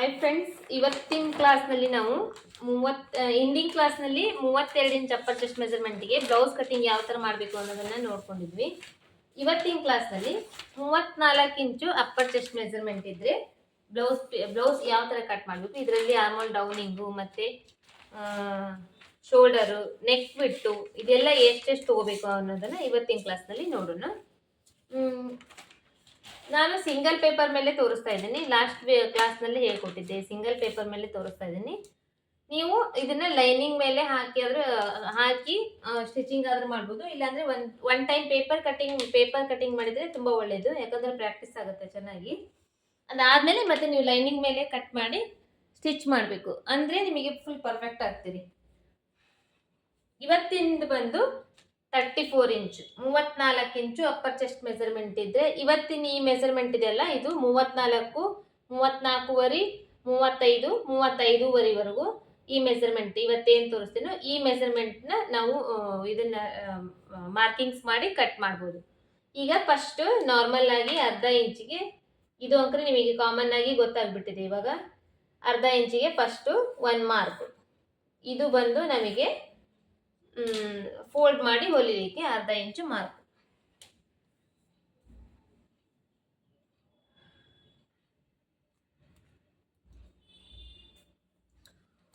Hi friends ಇವತ್ತಿನ ಕ್ಲಾಸ್ನಲ್ಲಿ ನಾವು ಮೂವತ್ ಇಂಡಿಂಗ್ ಕ್ಲಾಸ್ನಲ್ಲಿ ಮೂವತ್ತೆರಡು ಇಂಚ್ ಅಪ್ಪರ್ ಚೆಸ್ಟ್ ಮೆಜರ್ಮೆಂಟಿಗೆ ಬ್ಲೌಸ್ ಕಟಿಂಗ್ ಯಾವ ಥರ ಮಾಡಬೇಕು ಅನ್ನೋದನ್ನ ನೋಡ್ಕೊಂಡಿದ್ವಿ. ಇವತ್ತಿನ ಕ್ಲಾಸ್ನಲ್ಲಿ ಮೂವತ್ತ್ನಾಲ್ಕು ಇಂಚು ಅಪ್ಪರ್ ಚೆಸ್ಟ್ ಮೆಜರ್ಮೆಂಟ್ ಇದ್ರೆ ಬ್ಲೌಸ್ ಬ್ಲೌಸ್ ಯಾವ ಥರ ಕಟ್ ಮಾಡಬೇಕು? ಇದರಲ್ಲಿ ಆರ್ಮೋಲ್ ಡೌನಿಂಗು ಮತ್ತು ಶೋಲ್ಡರು ನೆಕ್ ಬಿಟ್ಟು ಇದೆಲ್ಲ ಎಷ್ಟೆಷ್ಟು ತೊಗೋಬೇಕು ಅನ್ನೋದನ್ನ ಇವತ್ತಿನ ಕ್ಲಾಸ್ನಲ್ಲಿ ನೋಡೋಣ. ನಾನು ಸಿಂಗಲ್ ಪೇಪರ್ ಮೇಲೆ ತೋರಿಸ್ತಾ ಇದ್ದೀನಿ. ಲಾಸ್ಟ್ ಕ್ಲಾಸ್ನಲ್ಲಿ ಹೇಳ್ಕೊಟ್ಟಿದ್ದೆ. ಸಿಂಗಲ್ ಪೇಪರ್ ಮೇಲೆ ತೋರಿಸ್ತಾ ಇದ್ದೀನಿ. ನೀವು ಇದನ್ನ ಲೈನಿಂಗ್ ಮೇಲೆ ಹಾಕಿ ಆದ್ರೆ, ಹಾಕಿ ಸ್ಟಿಚಿಂಗ್ ಆದ್ರೂ ಮಾಡ್ಬೋದು. ಇಲ್ಲಾಂದ್ರೆ one one time paper cutting paper cutting ಮಾಡಿದ್ರೆ ತುಂಬಾ ಒಳ್ಳೇದು. ಯಾಕಂದ್ರೆ ಪ್ರಾಕ್ಟೀಸ್ ಆಗುತ್ತೆ ಚೆನ್ನಾಗಿ. ಅದಾದ್ಮೇಲೆ ಮತ್ತೆ ನೀವು ಲೈನಿಂಗ್ ಮೇಲೆ ಕಟ್ ಮಾಡಿ ಸ್ಟಿಚ್ ಮಾಡಬೇಕು. ಅಂದ್ರೆ ನಿಮಗೆ ಫುಲ್ ಪರ್ಫೆಕ್ಟ್ ಆಗ್ತೀರಿ. ಇವತ್ತಿಂದ ಬಂದು ತರ್ಟಿ ಫೋರ್ ಇಂಚು ಮೂವತ್ನಾಲ್ಕು ಇಂಚು ಅಪ್ಪರ್ ಚೆಸ್ಟ್ ಮೆಸರ್ಮೆಂಟ್ ಇದ್ದರೆ ಇವತ್ತಿನ ಈ ಮೆಸರ್ಮೆಂಟ್ ಇದೆಯಲ್ಲ ಇದು ಮೂವತ್ನಾಲ್ಕು, ಮೂವತ್ನಾಲ್ಕೂವರೆ, ಮೂವತ್ತೈದು ಮೂವತ್ತೈದೂವರೆವರೆಗೂ ಈ ಮೆಸರ್ಮೆಂಟ್ ಇವತ್ತೇನು ತೋರಿಸ್ತೀನೋ ಈ ಮೆಸರ್ಮೆಂಟ್ನ ನಾವು ಇದನ್ನ ಮಾರ್ಕಿಂಗ್ಸ್ ಮಾಡಿ ಕಟ್ ಮಾಡ್ಬೋದು. ಈಗ ಫಸ್ಟ್ ನಾರ್ಮಲ್ ಆಗಿ ಅರ್ಧ ಇಂಚಿಗೆ ಇದು ಅಂದ್ರೆ ನಿಮಗೆ ಕಾಮನ್ ಆಗಿ ಗೊತ್ತಾಗ್ಬಿಟ್ಟಿದೆ ಇವಾಗ. ಅರ್ಧ ಇಂಚಿಗೆ ಫಸ್ಟು ಒನ್ ಮಾರ್ಕ್ ಇದು ಬಂದು ನಮಗೆ ಫೋಲ್ಡ್ ಮಾಡಿ ಹೊಲಿಲಿಕ್ಕೆ ಅರ್ಧ ಇಂಚು ಮಾರ್ಕ್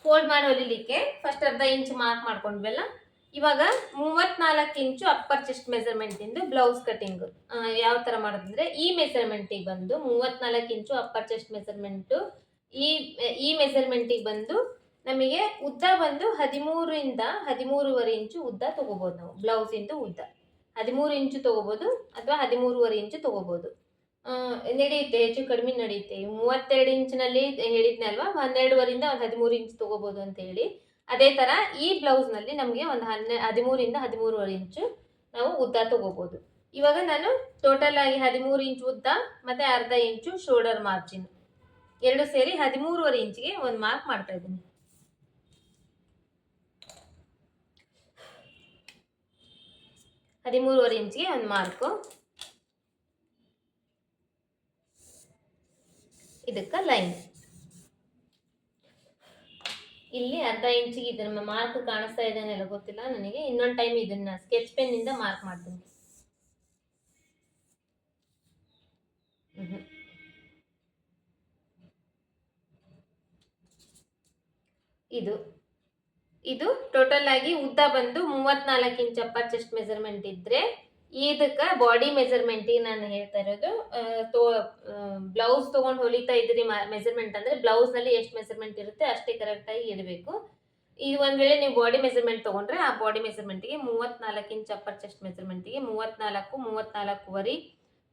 ಫೋಲ್ಡ್ ಮಾಡಿ ಹೊಲಿಲಿಕ್ಕೆ ಫಸ್ಟ್ ಅರ್ಧ ಇಂಚ್ ಮಾರ್ಕ್ ಮಾಡ್ಕೊಂಡ್ವಲ್ಲ? ಇವಾಗ ಮೂವತ್ನಾಲ್ಕು ಇಂಚು ಅಪ್ಪರ್ ಚೆಸ್ಟ್ ಮೆಜರ್ಮೆಂಟ್ ಇಂದು ಬ್ಲೌಸ್ ಕಟಿಂಗ್ ಯಾವ ತರ ಮಾಡೋದಂದ್ರೆ ಈ ಮೆಸರ್ಮೆಂಟಿಗೆ ಬಂದು ಮೂವತ್ನಾಲ್ಕು ಇಂಚು ಅಪ್ಪರ್ ಚೆಸ್ಟ್ ಮೆಸರ್ಮೆಂಟ್ ಈ ಈ ಮೆಜರ್ಮೆಂಟಿಗೆ ಬಂದು ನಮಗೆ ಉದ್ದ ಬಂದು ಹದಿಮೂರಿಂದ ಹದಿಮೂರುವರೆ ಇಂಚು ಉದ್ದ ತಗೋಬಹುದು ನಾವು ಬ್ಲೌಸ್ ಇಂದು ಉದ್ದ. ಹದಿಮೂರು ಇಂಚು ತಗೋಬಹುದು ಅಥವಾ ಹದಿಮೂರುವರೆ ಇಂಚು ತಗೋಬಹುದು ಆ, ನಡೆಯುತ್ತೆ ಹೆಚ್ಚು ಕಡಿಮೆ ನಡೆಯುತ್ತೆ. ಮೂವತ್ತೆರಡು ಇಂಚಿನಲ್ಲಿ ಹೇಳಿದ್ನಲ್ವಾ ಹನ್ನೆರಡುವರಿಂದ ಒಂದು ಹದಿಮೂರು ಇಂಚು ತಗೋಬಹುದು ಅಂತ ಹೇಳಿ. ಅದೇ ತರ ಈ ಬ್ಲೌಸ್ನಲ್ಲಿ ನಮಗೆ ಒಂದು ಹನ್ನೆ ಹದಿಮೂರಿಂದ ಹದಿಮೂರುವರೆ ಇಂಚು ನಾವು ಉದ್ದ ತಗೋಬಹುದು ಇವಾಗ ನಾನು ಟೋಟಲ್ ಆಗಿ ಹದಿಮೂರು ಇಂಚು ಉದ್ದ ಮತ್ತೆ ಅರ್ಧ ಇಂಚು ಶೋಲ್ಡರ್ ಮಾರ್ಜಿನ್ ಎರಡು ಸೇರಿ ಹದಿಮೂರುವರೆ ಇಂಚಿಗೆ ಒಂದು ಮಾರ್ಕ್ ಮಾಡ್ತಾ ಇದ್ದೀನಿ. ಹದಿಮೂರುವರೆ ಇಂಚಿಗೆ ಒಂದು ಮಾರ್ಕು. ಇದಕ್ಕೆ ಲೈನ್. ಇಲ್ಲಿ ಅರ್ಧ ಇಂಚಿಗೆ ಇದನ್ನ ಮಾರ್ಕ್ ಕಾಣಿಸ್ತಾ ಇದ್ದಾನೆಲ್ಲ ಗೊತ್ತಿಲ್ಲ ನನಗೆ. ಇನ್ನೊಂದು ಟೈಮ್ ಇದನ್ನ ಸ್ಕೆಚ್ ಪೆನ್ನಿಂದ ಮಾರ್ಕ್ ಮಾಡ್ತೀನಿ. ಇದು. ಇದು ಟೋಟಲ್ ಆಗಿ ಉದ್ದ ಬಂದು ಮೂವತ್ನಾಲ್ಕು ಇಂಚ್ ಅಪ್ಪರ್ ಚೆಸ್ಟ್ ಮೆಜರ್ಮೆಂಟ್ ಇದ್ರೆ ಇದಕ್ಕೆ ಬಾಡಿ ಮೆಜರ್ಮೆಂಟಿಗೆ ನಾನು ಹೇಳ್ತಾ ಇರೋದು ತೋ ಬ್ಲೌಸ್ ತೊಗೊಂಡು ಹೊಲಿತಾ ಇದ್ರಿ ಮೆಜರ್ಮೆಂಟ್ ಅಂದ್ರೆ ಬ್ಲೌಸ್ನಲ್ಲಿ ಎಷ್ಟು ಮೆಜರ್ಮೆಂಟ್ ಇರುತ್ತೆ ಅಷ್ಟೇ ಕರೆಕ್ಟ್ ಆಗಿ ಇಡಬೇಕು. ಇದು ಒಂದ್ ವೇಳೆ ನೀವು ಬಾಡಿ ಮೆಜರ್ಮೆಂಟ್ ತಗೊಂಡ್ರೆ ಆ ಬಾಡಿ ಮೆಜರ್ಮೆಂಟ್ಗೆ ಮೂವತ್ನಾಲ್ಕು ಇಂಚ್ ಅಪ್ಪರ್ ಚೆಸ್ಟ್ ಮೆಜರ್ಮೆಂಟ್ಗೆ ಮೂವತ್ನಾಲ್ಕು, ಮೂವತ್ನಾಲ್ಕೂವರೆ,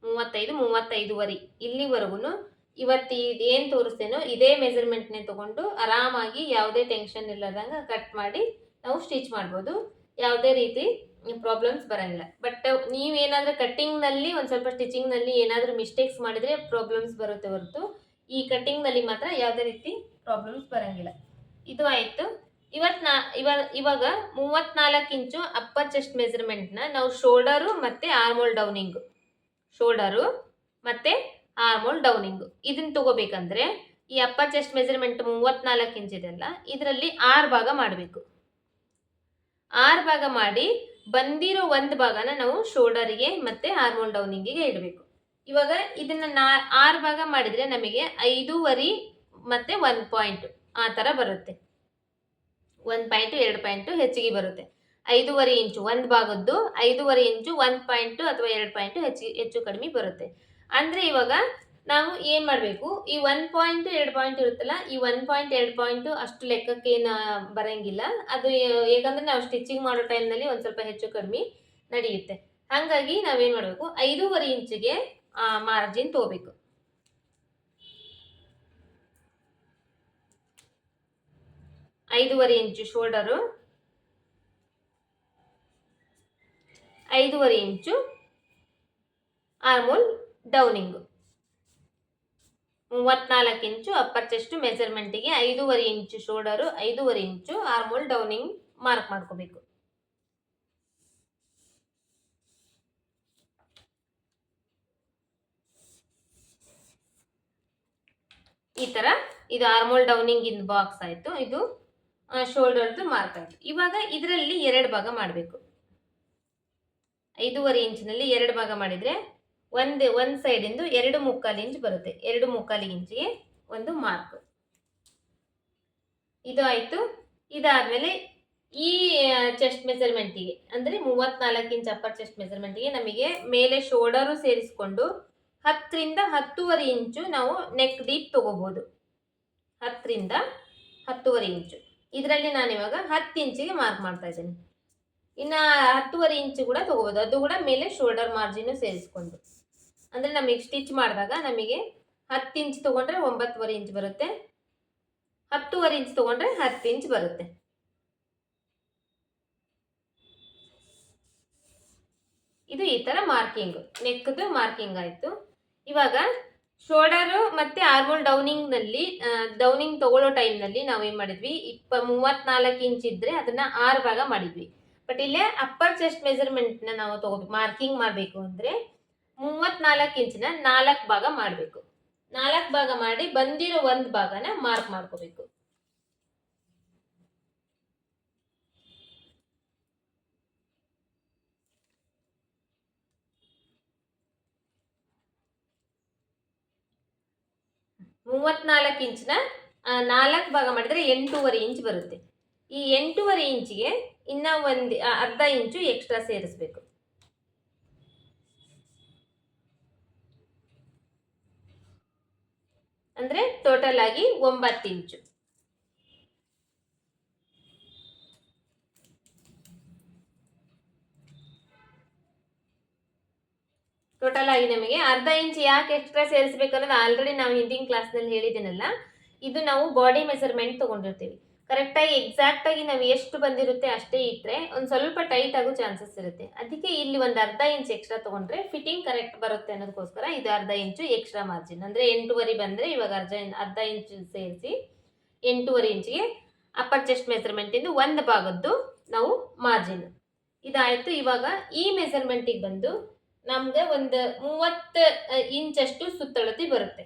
ಮೂವತ್ತೈದು ವರಿ ಇಲ್ಲಿವರೆಗೂ ಇವತ್ತು ಇದೇನು ತೋರಿಸ್ತೇನೋ ಇದೇ ಮೆಜರ್ಮೆಂಟ್ನೇ ತಗೊಂಡು ಆರಾಮಾಗಿ ಯಾವುದೇ ಟೆನ್ಷನ್ ಇಲ್ಲದಂಗೆ ಕಟ್ ಮಾಡಿ ನಾವು ಸ್ಟಿಚ್ ಮಾಡ್ಬೋದು. ಯಾವುದೇ ರೀತಿ ಪ್ರಾಬ್ಲಮ್ಸ್ ಬರಂಗಿಲ್ಲ. ಬಟ್ ನೀವೇನಾದರೂ ಕಟ್ಟಿಂಗ್ನಲ್ಲಿ ಒಂದು ಸ್ವಲ್ಪ ಸ್ಟಿಚಿಂಗ್ನಲ್ಲಿ ಏನಾದರೂ ಮಿಸ್ಟೇಕ್ಸ್ ಮಾಡಿದರೆ ಪ್ರಾಬ್ಲಮ್ಸ್ ಬರುತ್ತೆ ಹೊರತು ಈ ಕಟ್ಟಿಂಗ್ನಲ್ಲಿ ಮಾತ್ರ ಯಾವುದೇ ರೀತಿ ಪ್ರಾಬ್ಲಮ್ಸ್ ಬರಂಗಿಲ್ಲ. ಇದು ಆಯಿತು. ಇವತ್ತು ನಾ ಇವಾಗ ಇವಾಗ ಮೂವತ್ತ್ನಾಲ್ಕು ಇಂಚು ಅಪ್ಪರ್ ಚೆಸ್ಟ್ ಮೆಜರ್ಮೆಂಟ್ನ ನಾವು ಶೋಲ್ಡರು ಮತ್ತು ಆರ್ಮೋಲ್ ಡೌನಿಂಗು ಶೋಲ್ಡರು ಮತ್ತು ಆರ್ಮೋಲ್ ಡೌನಿಂಗ್ ಇದನ್ನ ತಗೋಬೇಕಂದ್ರೆ ಈ ಅಪ್ಪರ್ ಚೆಸ್ಟ್ ಮೆಜರ್ಮೆಂಟ್ ಮೂವತ್ನಾಲ್ಕು ಇಂಚ್ ಇದೆಲ್ಲ ಇದರಲ್ಲಿ ಆರು ಭಾಗ ಮಾಡಬೇಕು. ಆರು ಭಾಗ ಮಾಡಿ ಬಂದಿರೋ ಒಂದು ಭಾಗನ ನಾವು ಶೋಲ್ಡರಿಗೆ ಮತ್ತೆ ಆರ್ಮೋಲ್ ಡೌನಿಂಗಿಗೆ ಇಡಬೇಕು. ಇವಾಗ ಇದನ್ನ ನಾ ಆರು ಭಾಗ ಮಾಡಿದ್ರೆ ನಮಗೆ ಐದೂವರೆ ಮತ್ತೆ ಒಂದು ಪಾಯಿಂಟ್ ಆ ಥರ ಬರುತ್ತೆ. ಒಂದು ಪಾಯಿಂಟ್ ಎರಡು ಪಾಯಿಂಟು ಹೆಚ್ಚಿಗೆ ಬರುತ್ತೆ. ಐದೂವರೆ ಇಂಚು ಒಂದು ಭಾಗದ್ದು ಐದೂವರೆ ಇಂಚು ಒಂದು ಪಾಯಿಂಟು ಅಥವಾ ಎರಡು ಪಾಯಿಂಟು ಹೆಚ್ಚು ಹೆಚ್ಚು ಕಡಿಮೆ ಬರುತ್ತೆ. ಅಂದರೆ ಇವಾಗ ನಾವು ಏನು ಮಾಡಬೇಕು? ಈ ಒನ್ ಪಾಯಿಂಟ್ ಎರಡು ಪಾಯಿಂಟ್ ಇರುತ್ತಲ್ಲ, ಈ ಒನ್ ಪಾಯಿಂಟ್ ಎರಡು ಪಾಯಿಂಟು ಅಷ್ಟು ಲೆಕ್ಕಕ್ಕೆ ಏನು ಬರಂಗಿಲ್ಲ. ಅದು ಏಕಂದ್ರೆ ನಾವು ಸ್ಟಿಚಿಂಗ್ ಮಾಡೋ ಟೈಮ್ನಲ್ಲಿ ಒಂದು ಸ್ವಲ್ಪ ಹೆಚ್ಚು ಕಡಿಮೆ ನಡೆಯುತ್ತೆ. ಹಾಗಾಗಿ ನಾವೇನು ಮಾಡಬೇಕು? ಐದೂವರೆ ಇಂಚಿಗೆ ಮಾರ್ಜಿನ್ ತಗೋಬೇಕು. ಐದೂವರೆ ಇಂಚು ಶೋಲ್ಡರು ಐದೂವರೆ ಇಂಚು ಆರ್ಮೋಲ್ ಡೌನಿಂಗು. ಮೂವತ್ನಾಲ್ಕು ಇಂಚು ಅಪ್ಪರ್ ಚೆಸ್ಟ್ ಮೆಜರ್ಮೆಂಟಿಗೆ ಐದೂವರೆ ಇಂಚು ಶೋಲ್ಡರು ಐದೂವರೆ ಇಂಚು ಆರ್ಮೋಲ್ ಡೌನಿಂಗ್ ಮಾರ್ಕ್ ಮಾಡ್ಕೋಬೇಕು. ಈ ಥರ ಇದು ಆರ್ಮೋಲ್ ಡೌನಿಂಗ್ ಇನ್ ಬಾಕ್ಸ್ ಆಯಿತು. ಇದು ಶೋಲ್ಡರ್ದು ಮಾರ್ಕ್ ಆಯಿತು. ಇವಾಗ ಇದರಲ್ಲಿ ಎರಡು ಭಾಗ ಮಾಡಬೇಕು. ಐದೂವರೆ ಇಂಚಿನಲ್ಲಿ ಎರಡು ಭಾಗ ಮಾಡಿದರೆ ಒಂದು ಒಂದು ಸೈಡಿಂದು ಎರಡು ಮುಕ್ಕಾಲು ಇಂಚ್ ಬರುತ್ತೆ. ಎರಡು ಮುಕ್ಕಾಲು ಇಂಚಿಗೆ ಒಂದು ಮಾರ್ಕ್ ಇದು ಆಯಿತು ಇದಾದಮೇಲೆ ಈ ಚೆಸ್ಟ್ ಮೆಸರ್ಮೆಂಟಿಗೆ ಅಂದರೆ ಮೂವತ್ತ್ನಾಲ್ಕು ಇಂಚ್ ಅಪ್ಪರ್ ಚೆಸ್ಟ್ ಮೆಜರ್ಮೆಂಟಿಗೆ ನಮಗೆ ಮೇಲೆ ಶೋಲ್ಡರು ಸೇರಿಸ್ಕೊಂಡು ಹತ್ತರಿಂದ ಹತ್ತುವರೆ ಇಂಚು ನಾವು ನೆಕ್ ಡೀಪ್ ತೊಗೋಬೋದು. ಹತ್ತರಿಂದ ಹತ್ತುವರೆ ಇಂಚು. ಇದರಲ್ಲಿ ನಾನು ಇವಾಗ ಹತ್ತು ಇಂಚಿಗೆ ಮಾರ್ಕ್ ಮಾಡ್ತಾ ಇದ್ದೀನಿ. ಇನ್ನು ಹತ್ತುವರೆ ಇಂಚು ಕೂಡ ತೊಗೋಬೋದು. ಅದು ಕೂಡ ಮೇಲೆ ಶೋಲ್ಡರ್ ಮಾರ್ಜಿನು ಸೇರಿಸ್ಕೊಂಡು. ಅಂದರೆ ನಮಗೆ ಸ್ಟಿಚ್ ಮಾಡಿದಾಗ ನಮಗೆ ಹತ್ತು ಇಂಚ್ ತೊಗೊಂಡ್ರೆ ಒಂಬತ್ತುವರೆ ಇಂಚ್ ಬರುತ್ತೆ. ಹತ್ತುವರೆ ಇಂಚ್ ತೊಗೊಂಡ್ರೆ ಹತ್ತು ಇಂಚ್ ಬರುತ್ತೆ. ಇದು ಈ ಥರ ಮಾರ್ಕಿಂಗ್ ನೆಕ್ದು ಮಾರ್ಕಿಂಗ್ ಆಯಿತು. ಇವಾಗ ಶೋಲ್ಡರು ಮತ್ತು ಆರ್ಮೋಲ್ ಡೌನಿಂಗ್ನಲ್ಲಿ ಡೌನಿಂಗ್ ತಗೊಳ್ಳೋ ಟೈಮ್ನಲ್ಲಿ ನಾವು ಏನು ಮಾಡಿದ್ವಿ? ಇಪ್ಪ, ಮೂವತ್ನಾಲ್ಕು ಇಂಚ್ ಇದ್ದರೆ ಅದನ್ನು ಆರು ಭಾಗ ಮಾಡಿದ್ವಿ. ಬಟ್ ಇಲ್ಲೇ ಅಪ್ಪರ್ ಚೆಸ್ಟ್ ಮೆಜರ್ಮೆಂಟ್ನ ನಾವು ತಗೋಬೇಕು ಮಾರ್ಕಿಂಗ್ ಮಾಡಬೇಕು ಅಂದರೆ ಮೂವತ್ನಾಲ್ಕು ಇಂಚಿನ ನಾಲ್ಕು ಭಾಗ ಮಾಡಬೇಕು. ನಾಲ್ಕು ಭಾಗ ಮಾಡಿ ಬಂದಿರೋ ಒಂದು ಭಾಗನ ಮಾರ್ಕ್ ಮಾಡ್ಕೋಬೇಕು. ಮೂವತ್ನಾಲ್ಕು ಇಂಚಿನ ನಾಲ್ಕು ಭಾಗ ಮಾಡಿದರೆ ಎಂಟೂವರೆ ಇಂಚ್ ಬರುತ್ತೆ. ಈ ಎಂಟೂವರೆ ಇಂಚಿಗೆ ಇನ್ನ ಒಂದು ಅರ್ಧ ಇಂಚು ಎಕ್ಸ್ಟ್ರಾ ಸೇರಿಸ್ಬೇಕು. ಅಂದರೆ ಟೋಟಲ್ ಆಗಿ ಒಂಬತ್ತು ಇಂಚು. ಟೋಟಲ್ ಆಗಿ ನಮಗೆ ಅರ್ಧ ಇಂಚ್ ಯಾಕೆ ಎಕ್ಸ್ಟ್ರಾ ಸೇರಿಸ್ಬೇಕು ಅನ್ನೋದು ಆಲ್ರೆಡಿ ನಾವು ಹಿಂದಿನ ಕ್ಲಾಸ್ನಲ್ಲಿ ಹೇಳಿದ್ದೀನಲ್ಲ, ಇದು ನಾವು ಬಾಡಿ ಮೆಸರ್ಮೆಂಟ್ ತೊಗೊಂಡಿರ್ತೀವಿ. ಕರೆಕ್ಟಾಗಿ ಎಕ್ಸಾಕ್ಟಾಗಿ ನಾವು ಎಷ್ಟು ಬಂದಿರುತ್ತೆ ಅಷ್ಟೇ ಇಟ್ಟರೆ ಒಂದು ಸ್ವಲ್ಪ ಟೈಟ್ ಆಗೋ ಚಾನ್ಸಸ್ ಇರುತ್ತೆ. ಅದಕ್ಕೆ ಇಲ್ಲಿ ಒಂದು ಅರ್ಧ ಇಂಚ್ ಎಕ್ಸ್ಟ್ರಾ ತೊಗೊಂಡ್ರೆ ಫಿಟ್ಟಿಂಗ್ ಕರೆಕ್ಟ್ ಬರುತ್ತೆ ಅನ್ನೋದಕ್ಕೋಸ್ಕರ ಇದು ಅರ್ಧ ಇಂಚು ಎಕ್ಸ್ಟ್ರಾ ಮಾರ್ಜಿನ್ ಅಂದರೆ ಎಂಟೂವರೆ ಬಂದರೆ ಇವಾಗ ಅರ್ಧ ಅರ್ಧ ಇಂಚು ಸೇರಿಸಿ ಎಂಟೂವರೆ ಇಂಚಿಗೆ ಅಪ್ಪರ್ ಚೆಸ್ಟ್ ಮೆಸರ್ಮೆಂಟಿಂದು ಒಂದು ಭಾಗದ್ದು ನಾವು ಮಾರ್ಜಿನ್ ಇದಾಯಿತು. ಇವಾಗ ಈ ಮೆಸರ್ಮೆಂಟಿಗೆ ಬಂದು ನಮ್ಗೆ ಒಂದು ಮೂವತ್ತು ಇಂಚಷ್ಟು ಸುತ್ತಳತೆ ಬರುತ್ತೆ.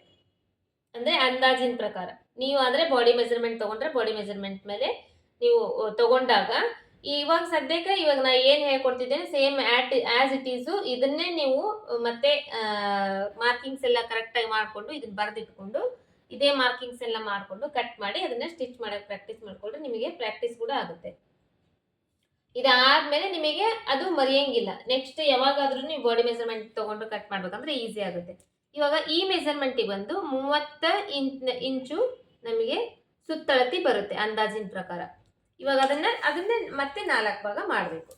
ಅಂದರೆ ಅಂದಾಜಿನ ಪ್ರಕಾರ. ನೀವು ಆದರೆ ಬಾಡಿ ಮೆಜರ್ಮೆಂಟ್ ತೊಗೊಂಡ್ರೆ ಬಾಡಿ ಮೆಜರ್ಮೆಂಟ್ ಮೇಲೆ ನೀವು ತಗೊಂಡಾಗ ಇವಾಗ ಸದ್ಯಕ್ಕೆ ಇವಾಗ ನಾ ಏನು ಹೇಳ್ಕೊಡ್ತಿದ್ದೇನೆ same at as it is ಇದನ್ನೇ ನೀವು, ಮತ್ತೆ ಮಾರ್ಕಿಂಗ್ಸ್ ಎಲ್ಲ ಕರೆಕ್ಟಾಗಿ ಮಾಡಿಕೊಂಡು ಇದನ್ನ ಬರೆದಿಟ್ಕೊಂಡು ಇದೇ ಮಾರ್ಕಿಂಗ್ಸ್ ಎಲ್ಲ ಮಾಡಿಕೊಂಡು ಕಟ್ ಮಾಡಿ ಅದನ್ನು ಸ್ಟಿಚ್ ಮಾಡೋಕ್ಕೆ ಪ್ರಾಕ್ಟೀಸ್ ಮಾಡಿಕೊಂಡ್ರೆ ನಿಮಗೆ ಪ್ರಾಕ್ಟೀಸ್ ಕೂಡ ಆಗುತ್ತೆ. ಇದಾದ್ಮೇಲೆ ನಿಮಗೆ ಅದು ಮರೆಯಂಗಿಲ್ಲ. ನೆಕ್ಸ್ಟ್ ಯಾವಾಗಾದ್ರೂ ನೀವು ಬಾಡಿ ಮೆಜರ್ಮೆಂಟ್ ತೊಗೊಂಡು ಕಟ್ ಮಾಡ್ಬೇಕಂದ್ರೆ ಈಸಿ ಆಗುತ್ತೆ. ಇವಾಗ ಈ ಮೆಜರ್ಮೆಂಟಿಗೆ ಬಂದು ಮೂವತ್ತ ಇಂಚ್ ಇಂಚು ನಮಗೆ ಸುತ್ತಳತಿ ಬರುತ್ತೆ ಅಂದಾಜಿನ ಪ್ರಕಾರ. ಇವಾಗ ಅದನ್ನ ಅದನ್ನ ಮತ್ತೆ ನಾಲ್ಕು ಭಾಗ ಮಾಡಬೇಕು.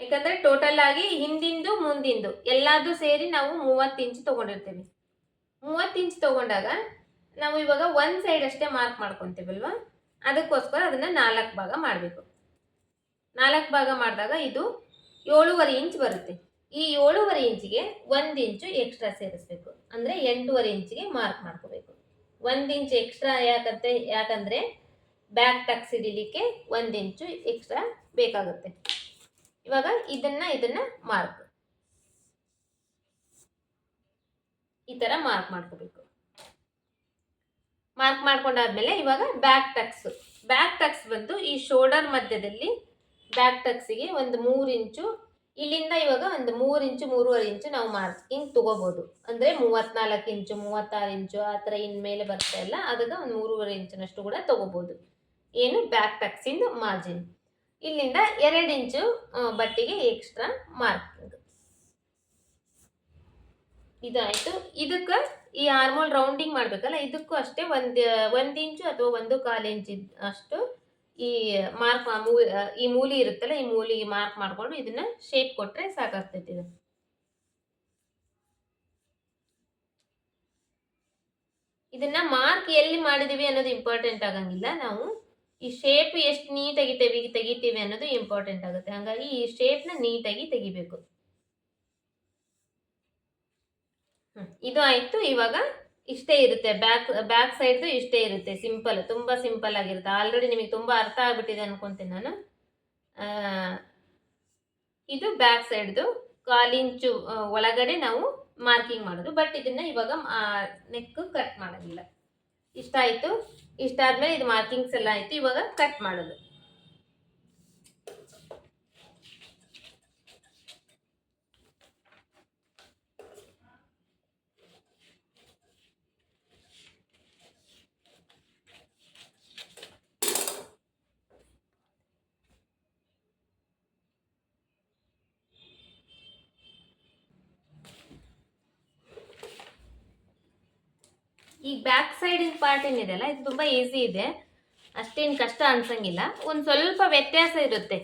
ಯಾಕಂದ್ರೆ ಟೋಟಲ್ ಆಗಿ ಹಿಂದಿಂದು, ಮುಂದಿಂದು ಎಲ್ಲಾದು ಸೇರಿ ನಾವು ಮೂವತ್ತು ಇಂಚ್ ತಗೊಂಡಿರ್ತೀವಿ. ಮೂವತ್ತು ಇಂಚ್ ತಗೊಂಡಾಗ ನಾವು ಇವಾಗ ಒಂದು ಸೈಡ್ ಅಷ್ಟೇ ಮಾರ್ಕ್ ಮಾಡ್ಕೊತೀವಲ್ವಾ ಅದಕ್ಕೋಸ್ಕರ ಅದನ್ನ ನಾಲ್ಕು ಭಾಗ ಮಾಡಬೇಕು. ನಾಲ್ಕು ಭಾಗ ಮಾಡಿದಾಗ ಇದು ಏಳುವರೆ ಇಂಚ್ ಬರುತ್ತೆ. ಈ ಏಳುವರೆ ಇಂಚಿಗೆ ಒಂದು ಇಂಚು ಎಕ್ಸ್ಟ್ರಾ ಸೇರಿಸ್ಬೇಕು. ಅಂದರೆ ಎಂಟೂವರೆ ಇಂಚಿಗೆ ಮಾರ್ಕ್ ಮಾಡ್ಕೋಬೇಕು. ಒಂದು ಇಂಚ್ ಎಕ್ಸ್ಟ್ರಾ ಯಾಕಂತೆ, ಯಾಕಂದರೆ ಬ್ಯಾಕ್ ಟಕ್ಸ್ ಹಿಡಿಲಿಕ್ಕೆ ಒಂದು ಇಂಚು ಎಕ್ಸ್ಟ್ರಾ ಬೇಕಾಗುತ್ತೆ. ಇವಾಗ ಇದನ್ನ ಇದನ್ನ ಮಾರ್ಕ್ ಈ ಥರ ಮಾರ್ಕ್ ಮಾಡ್ಕೋಬೇಕು. ಮಾರ್ಕ್ ಮಾಡ್ಕೊಂಡಾದ್ಮೇಲೆ ಇವಾಗ ಬ್ಯಾಕ್ ಟಕ್ಸ್ ಬ್ಯಾಕ್ ಟಕ್ಸ್ ಬಂದು ಈ ಶೋಲ್ಡರ್ ಮಧ್ಯದಲ್ಲಿ ಬ್ಯಾಕ್ ಟಕ್ಸಿಗೆ ಒಂದು ಮೂರು ಇಂಚು ಇಲ್ಲಿಂದ ಇವಾಗ ಒಂದು ಮೂರು ಇಂಚು, ಮೂರುವರೆ ಇಂಚು ನಾವು ಮಾರ್ಕಿಂಗ್ ತಗೋಬೋದು. ಅಂದರೆ ಮೂವತ್ತ್ನಾಲ್ಕು ಇಂಚು, ಮೂವತ್ತಾರು ಇಂಚು ಆ ಥರ ಇನ್ಮೇಲೆ ಬರ್ತಾ ಇಲ್ಲ. ಅದಕ್ಕೆ ಒಂದು ಮೂರುವರೆ ಇಂಚಿನಷ್ಟು ಕೂಡ ತೊಗೋಬೋದು. ಏನು ಬ್ಯಾಕ್ ಪ್ಯಾಕ್ಸಿಂದು ಮಾರ್ಜಿನ್ ಇಲ್ಲಿಂದ ಎರಡು ಇಂಚು ಬಟ್ಟೆಗೆ ಎಕ್ಸ್ಟ್ರಾ ಮಾರ್ಕಿಂಗ್ ಇದಾಯಿತು. ಇದಕ್ಕೆ ಈ ಆರ್ಮೋಲ್ ರೌಂಡಿಂಗ್ ಮಾಡಬೇಕಲ್ಲ, ಇದಕ್ಕೂ ಅಷ್ಟೇ ಒಂದು ಒಂದು ಇಂಚು ಅಥವಾ ಒಂದು ಕಾಲು ಇಂಚು ಅಷ್ಟು ಈ ಮಾರ್ಕ್ ಈ ಮೂಲಿ ಇರುತ್ತಲ್ಲ, ಈ ಮೂಲಿಗೆ ಮಾರ್ಕ್ ಮಾಡಿಕೊಂಡು ಇದನ್ನ ಶೇಪ್ ಕೊಟ್ಟರೆ ಸಾಕಾಗ್ತೈತಿ ಇದು. ಇದನ್ನ ಮಾರ್ಕ್ ಎಲ್ಲಿ ಮಾಡಿದೀವಿ ಅನ್ನೋದು ಇಂಪಾರ್ಟೆಂಟ್ ಆಗಂಗಿಲ್ಲ. ನಾವು ಈ ಶೇಪ್ ಎಷ್ಟು ನೀಟಾಗಿ ತೆಗಿ, ತೆಗಿತೀವಿ ಅನ್ನೋದು ಇಂಪಾರ್ಟೆಂಟ್ ಆಗುತ್ತೆ. ಹಾಗಾಗಿ ಈ ಶೇಪ್ನ ನೀಟಾಗಿ ತೆಗಿಬೇಕು. ಇದು ಆಯ್ತು. ಇವಾಗ ಇಷ್ಟೇ ಇರುತ್ತೆ. ಬ್ಯಾಕ್ ಬ್ಯಾಕ್ ಸೈಡ್ದು ಇಷ್ಟೇ ಇರುತ್ತೆ. ಸಿಂಪಲ್ ತುಂಬ ಸಿಂಪಲ್ ಆಗಿರುತ್ತೆ. ಆಲ್ರೆಡಿ ನಿಮಗೆ ತುಂಬ ಅರ್ಥ ಆಗ್ಬಿಟ್ಟಿದೆ ಅನ್ಕೊಂತೀನಿ ನಾನು. ಇದು ಬ್ಯಾಕ್ ಸೈಡ್ದು ಕಾಲಿಂಚು ಒಳಗಡೆ ನಾವು ಮಾರ್ಕಿಂಗ್ ಮಾಡೋದು. ಬಟ್ ಇದನ್ನ ಇವಾಗ ನೆಕ್ ಕಟ್ ಮಾಡೋದಿಲ್ಲ. ಇಷ್ಟ ಆಯಿತು? ಇಷ್ಟ ಆದ್ಮೇಲೆ ಇದು ಮಾರ್ಕಿಂಗ್ಸ್ ಎಲ್ಲ ಆಯಿತು. ಇವಾಗ ಕಟ್ ಮಾಡೋದು. ಈ ಬ್ಯಾಕ್ ಸೈಡಿನ ಪಾರ್ಟ್ ಏನಿದೆಯಲ್ಲ ಇದು ತುಂಬ ಈಸಿ ಇದೆ. ಅಷ್ಟೇನು ಕಷ್ಟ ಅನ್ಸಂಗಿಲ್ಲ. ಒಂದು ಸ್ವಲ್ಪ ವ್ಯತ್ಯಾಸ ಇರುತ್ತೆ.